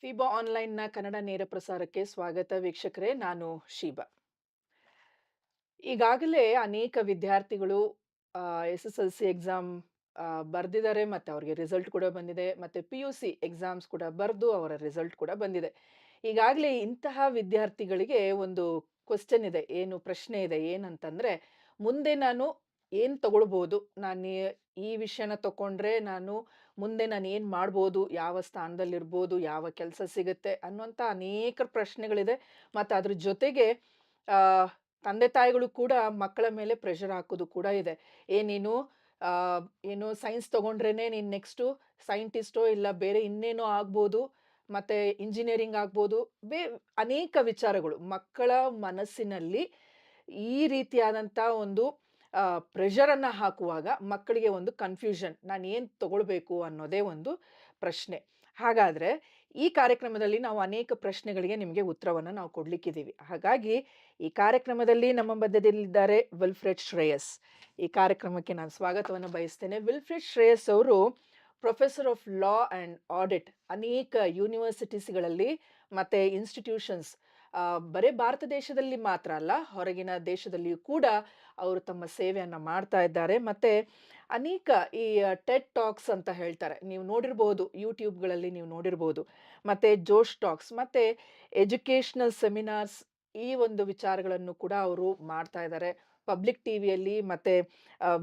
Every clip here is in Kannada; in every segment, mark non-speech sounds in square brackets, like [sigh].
ಫೀಬಾ ಆನ್ಲೈನ್ನ ಕನ್ನಡ ನೇರ ಪ್ರಸಾರಕ್ಕೆ ಸ್ವಾಗತ ವೀಕ್ಷಕರೇ, ನಾನು ಶೀಬಾ. ಈಗಾಗಲೇ ಅನೇಕ ವಿದ್ಯಾರ್ಥಿಗಳು S S L C exam ಬರೆದಿದ್ದಾರೆ ಮತ್ತು ಅವರಿಗೆ ರಿಸಲ್ಟ್ ಕೂಡ ಬಂದಿದೆ ಮತ್ತು ಪಿ ಯು ಸಿ ಎಕ್ಸಾಮ್ಸ್ ಕೂಡ ಬರೆದು ಅವರ ರಿಸಲ್ಟ್ ಕೂಡ ಬಂದಿದೆ. ಈಗಾಗಲೇ ಇಂತಹ ವಿದ್ಯಾರ್ಥಿಗಳಿಗೆ ಒಂದು ಕ್ವಶನ್ ಇದೆ, ಏನು ಪ್ರಶ್ನೆ ಇದೆ, ಏನಂತಂದರೆ, ಮುಂದೆ ನಾನು ಏನು ತಗೊಳ್ಬೋದು, ನಾನು ಈ- ವಿಷಯನ ತಗೊಂಡ್ರೆ ನಾನು ಮುಂದೆ ನಾನು ಏನು ಮಾಡ್ಬೋದು, ಯಾವ ಸ್ಥಾನದಲ್ಲಿರ್ಬೋದು, ಯಾವ ಕೆಲಸ ಸಿಗುತ್ತೆ ಅನ್ನುವಂಥ ಅನೇಕ ಪ್ರಶ್ನೆಗಳಿದೆ. ಮತ್ತು ಅದ್ರ ಜೊತೆಗೆ ತಂದೆ ತಾಯಿಗಳು ಕೂಡ ಮಕ್ಕಳ ಮೇಲೆ ಪ್ರೆಷರ್ ಹಾಕೋದು ಕೂಡ ಇದೆ. ಏನೇನು ನೀನು ಏನು ಸೈನ್ಸ್ ತೊಗೊಂಡ್ರೇ ನೀನು ನೆಕ್ಸ್ಟು ಸೈಂಟಿಸ್ಟೋ ಇಲ್ಲ ಬೇರೆ ಇನ್ನೇನೋ ಆಗ್ಬೋದು, ಮತ್ತು ಇಂಜಿನಿಯರಿಂಗ್ ಆಗ್ಬೋದು, ಬೇ, ಅನೇಕ ವಿಚಾರಗಳು. ಮಕ್ಕಳ ಮನಸ್ಸಿನಲ್ಲಿ ಈ ರೀತಿಯಾದಂಥ ಒಂದು ಪ್ರೆಷರನ್ನು ಹಾಕುವಾಗ ಮಕ್ಕಳಿಗೆ ಒಂದು ಕನ್ಫ್ಯೂಷನ್ ನಾನು ಏನು ತಗೊಳ್ಬೇಕು ಅನ್ನೋದೇ ಒಂದು ಪ್ರಶ್ನೆ. ಹಾಗಾದರೆ ಈ ಕಾರ್ಯಕ್ರಮದಲ್ಲಿ ನಾವು ಅನೇಕ ಪ್ರಶ್ನೆಗಳಿಗೆ ನಿಮಗೆ ಉತ್ತರವನ್ನು ನಾವು ಕೊಡ್ಲಿಕ್ಕಿದ್ದೀವಿ ಹಾಗಾಗಿ ಈ ಕಾರ್ಯಕ್ರಮದಲ್ಲಿ ನಮ್ಮ ಮಧ್ಯದಲ್ಲಿದ್ದಾರೆ ವಿಲ್ಫ್ರೆಡ್ ಶ್ರೇಯಸ್. ಈ ಕಾರ್ಯಕ್ರಮಕ್ಕೆ ನಾನು ಸ್ವಾಗತವನ್ನು ಬಯಸ್ತೇನೆ. ವಿಲ್ಫ್ರೆಡ್ ಶ್ರೇಯಸ್ ಅವರು professor of law and audit ಅನೇಕ ಯೂನಿವರ್ಸಿಟೀಸ್ಗಳಲ್ಲಿ ಮತ್ತು ಇನ್ಸ್ಟಿಟ್ಯೂಷನ್ಸ್ ಬರೀ ಭಾರತ ದೇಶದಲ್ಲಿ ಮಾತ್ರ ಅಲ್ಲ, ಹೊರಗಿನ ದೇಶದಲ್ಲಿಯೂ ಕೂಡ ಅವರು ತಮ್ಮ ಸೇವೆಯನ್ನು ಮಾಡ್ತಾ ಇದ್ದಾರೆ. ಮತ್ತು ಅನೇಕ ಈ ಟೆಟ್ ಟಾಕ್ಸ್ ಅಂತ ಹೇಳ್ತಾರೆ. ನೀವು ನೋಡಿರ್ಬೋದು ಯೂಟ್ಯೂಬ್ಗಳಲ್ಲಿ ನೀವು ನೋಡಿರ್ಬೋದು. ಮತ್ತು ಜೋಶ್ ಟಾಕ್ಸ್ ಮತ್ತು ಎಜುಕೇಷ್ನಲ್ ಸೆಮಿನಾರ್ಸ್ ಈ ಒಂದು ವಿಚಾರಗಳನ್ನು ಕೂಡ ಅವರು ಮಾಡ್ತಾ ಇದ್ದಾರೆ. ಪಬ್ಲಿಕ್ ಟಿ ವಿಯಲ್ಲಿ ಮತ್ತು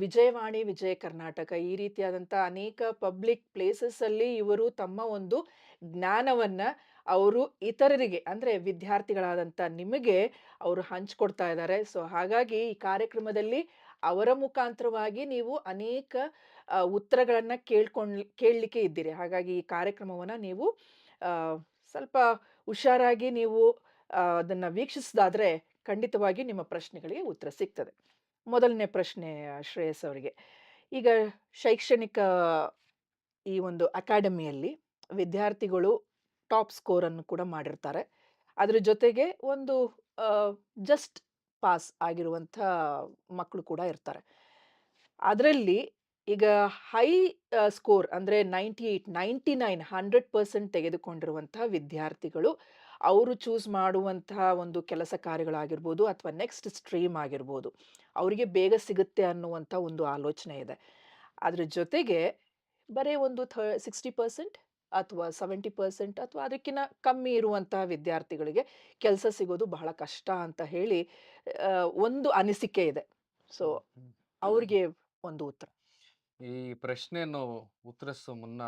ವಿಜಯವಾಣಿ, ವಿಜಯ ಕರ್ನಾಟಕ ಈ ರೀತಿಯಾದಂಥ ಅನೇಕ ಪಬ್ಲಿಕ್ ಪ್ಲೇಸಸ್ಸಲ್ಲಿ ಇವರು ತಮ್ಮ ಒಂದು ಜ್ಞಾನವನ್ನು ಅವರು ಇತರರಿಗೆ, ಅಂದರೆ ವಿದ್ಯಾರ್ಥಿಗಳಾದಂಥ ನಿಮಗೆ ಅವರು ಹಂಚಿಕೊಡ್ತಾ ಇದ್ದಾರೆ ಸೊ, ಹಾಗಾಗಿ ಈ ಕಾರ್ಯಕ್ರಮದಲ್ಲಿ ಅವರ ಮುಖಾಂತರವಾಗಿ ನೀವು ಅನೇಕ ಉತ್ತರಗಳನ್ನು ಕೇಳ್ಕೊಂಡ್, ಕೇಳಲಿಕ್ಕೆ ಇದ್ದೀರಿ. ಹಾಗಾಗಿ ಈ ಕಾರ್ಯಕ್ರಮವನ್ನು ನೀವು ಸ್ವಲ್ಪ ಹುಷಾರಾಗಿ ನೀವು ಅದನ್ನು ವೀಕ್ಷಿಸಿದಾದರೆ ಖಂಡಿತವಾಗಿ ನಿಮ್ಮ ಪ್ರಶ್ನೆಗಳಿಗೆ ಉತ್ತರ ಸಿಗ್ತದೆ. ಮೊದಲನೇ ಪ್ರಶ್ನೆ, ಶ್ರೇಯಸ್ ಅವರಿಗೆ. ಈಗ ಶೈಕ್ಷಣಿಕ ಈ ಒಂದು ಅಕಾಡೆಮಿಯಲ್ಲಿ ವಿದ್ಯಾರ್ಥಿಗಳು ಟಾಪ್ ಸ್ಕೋರನ್ನು ಕೂಡ ಮಾಡಿರ್ತಾರೆ. ಅದರ ಜೊತೆಗೆ ಒಂದು ಜಸ್ಟ್ ಪಾಸ್ ಆಗಿರುವಂಥ ಮಕ್ಕಳು ಕೂಡ ಇರ್ತಾರೆ. ಅದರಲ್ಲಿ ಈಗ ಹೈ ಸ್ಕೋರ್ ಅಂದರೆ ninety eight ninety nine hundred percent ತೆಗೆದುಕೊಂಡಿರುವಂಥ ವಿದ್ಯಾರ್ಥಿಗಳು ಅವರು ಚೂಸ್ ಮಾಡುವಂತಹ ಒಂದು ಕೆಲಸ ಕಾರ್ಯಗಳಾಗಿರ್ಬೋದು ಅಥವಾ ನೆಕ್ಸ್ಟ್ ಸ್ಟ್ರೀಮ್ ಆಗಿರ್ಬೋದು ಅವರಿಗೆ ಬೇಗ ಸಿಗುತ್ತೆ ಅನ್ನುವಂಥ ಒಂದು ಆಲೋಚನೆ ಇದೆ. ಅದರ ಜೊತೆಗೆ ಬರೀ ಒಂದು ಥ ಸಿಕ್ಸ್ಟಿ ಪರ್ಸೆಂಟ್ ಅಥವಾ ಸೆವೆಂಟಿ ಪರ್ಸೆಂಟ್ ಅಥವಾ ಅದಕ್ಕಿಂತ ಕಮ್ಮಿ ಇರುವಂತಹ ವಿದ್ಯಾರ್ಥಿಗಳಿಗೆ ಕೆಲಸ ಸಿಗೋದು ಬಹಳ ಕಷ್ಟ ಅಂತ ಹೇಳಿ ಒಂದು ಅನಿಸಿಕೆ ಇದೆ. ಸೊ. ಅವ್ರಿಗೆ ಒಂದು ಉತ್ತರ. ಈ ಪ್ರಶ್ನೆಯನ್ನು ಉತ್ತರಿಸೋ ಮುನ್ನ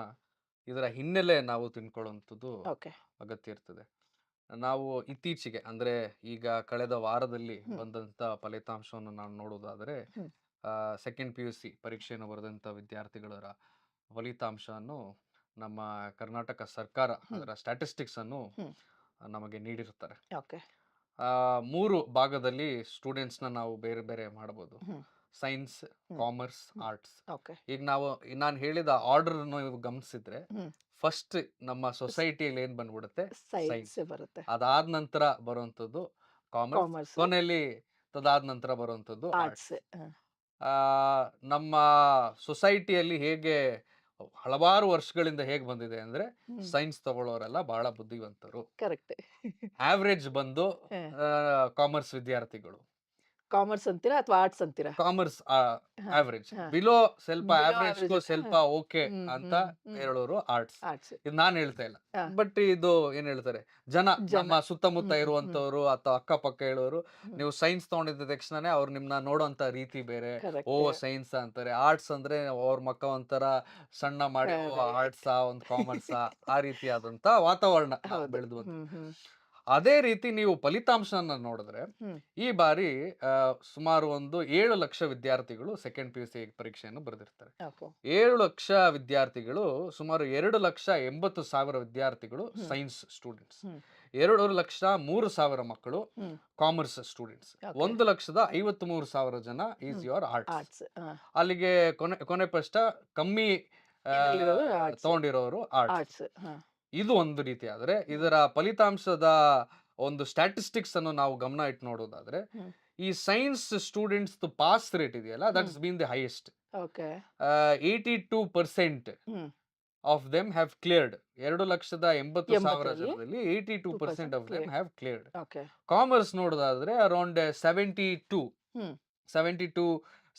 ಇದರ ಹಿನ್ನೆಲೆ ನಾವು ತಿಳ್ಕೊಳ್ಳುವಂಥದ್ದು ಓಕೆ. ಅಗತ್ಯ ಇರ್ತದೆ. ನಾವು ಇತ್ತೀಚೆಗೆ ಅಂದ್ರೆ ಈಗ ಕಳೆದ ವಾರದಲ್ಲಿ. ಬಂದಂತ ಫಲಿತಾಂಶವನ್ನು ನಾವು ನೋಡೋದಾದ್ರೆ ಸೆಕೆಂಡ್ ಪಿ ಯು ಸಿ ಪರೀಕ್ಷೆಯನ್ನು ಬರೆದಂತ ವಿದ್ಯಾರ್ಥಿಗಳ ಫಲಿತಾಂಶವನ್ನು ನಮ್ಮ ಕರ್ನಾಟಕ ಸರ್ಕಾರ. ಅದರ ಸ್ಟ್ಯಾಟಿಸ್ಟಿಕ್ಸ್ ಅನ್ನು ನಮಗೆ ನೀಡಿರುತ್ತಾರೆ. ಓಕೆ. ಮೂರು ಭಾಗದಲ್ಲಿ ಸ್ಟೂಡೆಂಟ್ಸ್ನ ನಾವು ಬೇರೆ ಬೇರೆ ಮಾಡಬಹುದು ಸೈನ್ಸ್ ಕಾಮರ್ಸ್ ಆರ್ಟ್ಸ್ ಓಕೆ. ಈಗ ನಾವು ನಾನು ಹೇಳಿದ ಆರ್ಡರ್ ನೀವು ಗಮನಿಸಿದ್ರೆ ಫಸ್ಟ್ ನಮ್ಮ ಸೊಸೈಟಿಯಲ್ಲಿ ಏನ್ ಬಂದ್ಬಿಡುತ್ತೆ? ಸೈನ್ಸ್ ಬರುತ್ತೆ. ಅದಾದ ನಂತರ ಬರುವಂತದ್ದು ಕಾಮರ್ಸ್ ಕೊನೆಯಲ್ಲಿ ತದಾದ ನಂತರ ಬರುವಂತದ್ದು ಆರ್ಟ್ಸ್ ನಮ್ಮ ಸೊಸೈಟಿಯಲ್ಲಿ ಹೇಗೆ ಹಲವಾರು ವರ್ಷಗಳಿಂದ ಹೇಗೆ ಬಂದಿದೆ ಅಂದ್ರೆ ಸೈನ್ಸ್ ತಗೊಳ್ಳೋರೆಲ್ಲ ಬಹಳ ಬುದ್ಧಿವಂತರು. ಕರೆಕ್ಟ್. ಆವ್ರೇಜ್ ಬಂದು ಕಾಮರ್ಸ್ ವಿದ್ಯಾರ್ಥಿಗಳು. ಕಾಮರ್ಸ್ ಅಂತೀರಾ ಅಥವಾ ಆರ್ಟ್ಸ್ ಅಂತೀರಾ? ಕಾಮರ್ಸ್ ಆವರೇಜ್ ಬಿಲೋ ಸ್ವಲ್ಪ ಆವರೇಜ್ ಸ್ವಲ್ಪ ಓಕೆ ಅಂತ. ಹೇಳೋರು ಆರ್ಟ್ಸ್. ಇದು ನಾನು ಹೇಳ್ತಾ ಇಲ್ಲ. ಬಟ್ ಇದು ಏನ್ ಹೇಳ್ತಾರೆ ಜನ. ನಮ್ಮ ಸುತ್ತಮುತ್ತ. ಇರುವಂತವ್ರು ಅಥವಾ ಅಕ್ಕಪಕ್ಕ ಹೇಳೋರು ನೀವು ಸೈನ್ಸ್ ತಗೊಂಡಿದ್ದ ತಕ್ಷಣನೇ ಅವ್ರು ನಿಮ್ನ ನೋಡುವಂತ ರೀತಿ ಬೇರೆ. ಓ ಸೈನ್ಸ್ ಅಂತಾರೆ. ಆರ್ಟ್ಸ್ ಅಂದ್ರೆ ಅವ್ರ ಮಕ್ಕ ಒಂಥರ ಸಣ್ಣ ಮಾಡಿ. ಆರ್ಟ್ಸ್ ಒಂದು ಕಾಮರ್ಸ್ ಆ ರೀತಿಯಾದಂತ ವಾತಾವರಣ ಬೆಳೆದು ಅದೇ ರೀತಿ ನೀವು ಫಲಿತಾಂಶನ ನೋಡಿದ್ರೆ ಈ ಬಾರಿ ಸುಮಾರು ಒಂದು ಏಳು ಲಕ್ಷ ವಿದ್ಯಾರ್ಥಿಗಳು ಸೆಕೆಂಡ್ ಪಿ ಯು ಸಿ ಪರೀಕ್ಷೆಯನ್ನು ಬರೆದಿರ್ತಾರೆ. ಏಳು ಲಕ್ಷ ವಿದ್ಯಾರ್ಥಿಗಳು ಸುಮಾರು ಎರಡು ಲಕ್ಷ ಎಂಬತ್ತು ಸಾವಿರ ವಿದ್ಯಾರ್ಥಿಗಳು ಸೈನ್ಸ್ ಸ್ಟೂಡೆಂಟ್ಸ್. ಎರಡು ಲಕ್ಷ ಮೂರು ಸಾವಿರ ಮಕ್ಕಳು ಕಾಮರ್ಸ್ ಸ್ಟೂಡೆಂಟ್ಸ್. ಒಂದು ಲಕ್ಷದ ಐವತ್ತ್ ಮೂರು ಸಾವಿರ ಜನ ಈಸ್. Your arts. ಅಲ್ಲಿಗೆ ಕೊನೆ ಕೊನೆ ಪಷ್ಟ ಕಮ್ಮಿ ತಗೊಂಡಿರೋರು ಆರ್ಟ್ಸ್. ಇದು ಒಂದು ರೀತಿ ಆದರೆ ಇದರ ಫಲಿತಾಂಶದ ಒಂದು ಸ್ಟ್ಯಾಟಿಸ್ಟಿಕ್ಸ್ ಅನ್ನು ನಾವು ಗಮನ ಇಟ್ಟು ನೋಡೋದಾದ್ರೆ ಈ ಸೈನ್ಸ್ ಸ್ಟೂಡೆಂಟ್ಸ್ ಪಾಸ್ ರೇಟ್ ಇದೆಯಲ್ಲ that's been the highest eighty two percent of them have cleared ಎರಡು ಲಕ್ಷದ ಎಂಬತ್ತು ಸಾವಿರ ಜನರಲ್ಲಿ eighty two percent of them have cleared commerce ನೋಡೋದಾದ್ರೆ around seventy two seventy two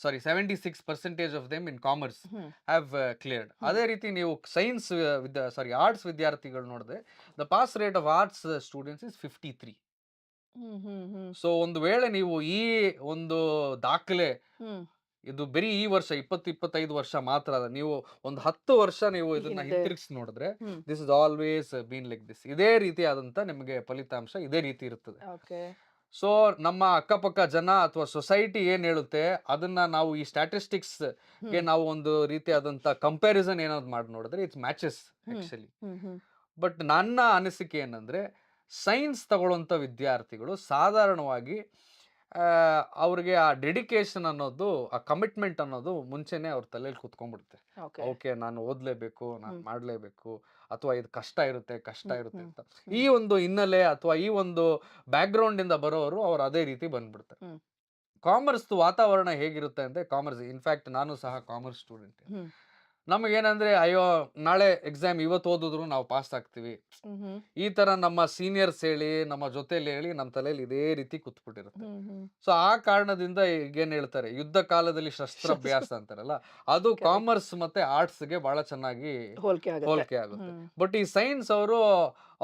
sorry seventy six percentage of them in commerce have cleared ಅದೇ ರೀತಿ ನೀವು ಸೈನ್ಸ್ ವಿದ್ಯಾ ಸಾರಿ ಆರ್ಟ್ಸ್ ವಿದ್ಯಾರ್ಥಿಗಳು ನೋಡಿದ್ರೆ the pass rate of arts students is fifty three so ಒಂದು ವೇಳೆ ನೀವು ಈ ಒಂದು ದಾಖಲೆ ಇದು ಬರೀ ಈ ವರ್ಷ ಇಪ್ಪತ್ತು ಇಪ್ಪತ್ತೈದು ವರ್ಷ ಮಾತ್ರ ಅಲ್ಲ ನೀವು ಒಂದು ಹತ್ತು ವರ್ಷ ನೀವು ಇದನ್ನ. ಹಿಂತಿರುಗಿಸಿ ನೋಡಿದ್ರೆ this is always been like this ಇದೇ ರೀತಿಯಾದಂತ ನಿಮಗೆ ಫಲಿತಾಂಶ ಇದೇ ರೀತಿ ಇರುತ್ತದೆ ಸೊ ನಮ್ಮ ಅಕ್ಕಪಕ್ಕ ಜನ ಅಥವಾ ಸೊಸೈಟಿ ಏನ್ ಹೇಳುತ್ತೆ ಅದನ್ನ ನಾವು ಈ ಸ್ಟಾಟಿಸ್ಟಿಕ್ಸ್ಗೆ ನಾವು ಒಂದು ರೀತಿಯಾದಂತ ಕಂಪ್ಯಾರಿಸನ್ ಏನಾದ್ರು ಮಾಡಿ ನೋಡಿದ್ರೆ ಇಟ್ಸ್ ಮ್ಯಾಚಸ್ ಆ್ಯಕ್ಚುಲಿ ಬಟ್ ನನ್ನ ಅನಿಸಿಕೆ ಏನಂದ್ರೆ ಸೈನ್ಸ್ ತಗೊಳ್ಳೋಂಥ ವಿದ್ಯಾರ್ಥಿಗಳು ಸಾಧಾರಣವಾಗಿ ಅವ್ರಿಗೆ ಆ ಡೆಡಿಕೇಶನ್ ಅನ್ನೋದು ಆ ಕಮಿಟ್ಮೆಂಟ್ ಅನ್ನೋದು ಮುಂಚೆನೆ ಅವ್ರ ತಲೆಯಲ್ಲಿ ಕುತ್ಕೊಂಡ್ಬಿಡುತ್ತೆ. ಓಕೆ. ನಾನು ಓದ್ಲೇಬೇಕು ನಾನು ಮಾಡ್ಲೇಬೇಕು ಅಥವಾ ಇದು ಕಷ್ಟ ಇರುತ್ತೆ ಕಷ್ಟ ಇರುತ್ತೆ ಅಂತ. ಈ ಒಂದು ಹಿನ್ನೆಲೆ ಅಥವಾ ಈ ಒಂದು ಬ್ಯಾಕ್ಗ್ರೌಂಡ್ ಇಂದ ಬರೋರು ಅವ್ರು ಅದೇ ರೀತಿ ಬಂದ್ಬಿಡ್ತಾರೆ. ಕಾಮರ್ಸ್ ವಾತಾವರಣ ಹೇಗಿರುತ್ತೆ ಅಂದ್ರೆ ಕಾಮರ್ಸ್ ಇನ್ಫ್ಯಾಕ್ಟ್ ನಾನು ಸಹ ಕಾಮರ್ಸ್ ಸ್ಟೂಡೆಂಟ್. ನಮಗೇನಂದ್ರೆ ಅಯ್ಯೋ ನಾಳೆ ಎಕ್ಸಾಮ್ ಇವತ್ತು ಓದಿದ್ರು ನಾವು ಪಾಸ್ ಆಗ್ತೀವಿ. ಈ ತರ ನಮ್ಮ ಸೀನಿಯರ್ಸ್ ಹೇಳಿ ನಮ್ಮ ಜೊತೆಲಿ ಹೇಳಿ ನಮ್ಮ ತಲೆಯಲ್ಲಿ ಇದೇ ರೀತಿ ಕೂತ್ಬಿಟ್ಟಿರುತ್ತೆ. ಸೊ ಆ ಕಾರಣದಿಂದ ಈಗೇನ್ ಹೇಳ್ತಾರೆ ಯುದ್ಧ ಕಾಲದಲ್ಲಿ ಶಸ್ತ್ರಾಭ್ಯಾಸ [laughs] ಅಂತಾರಲ್ಲ ಅದು ಕಾಮರ್ಸ್ ಮತ್ತೆ ಆರ್ಟ್ಸ್ಗೆ ಬಹಳ ಚೆನ್ನಾಗಿ ಹೋಲಿಕೆ ಆಗುತ್ತೆ. ಬಟ್ ಈ ಸೈನ್ಸ್ ಅವರು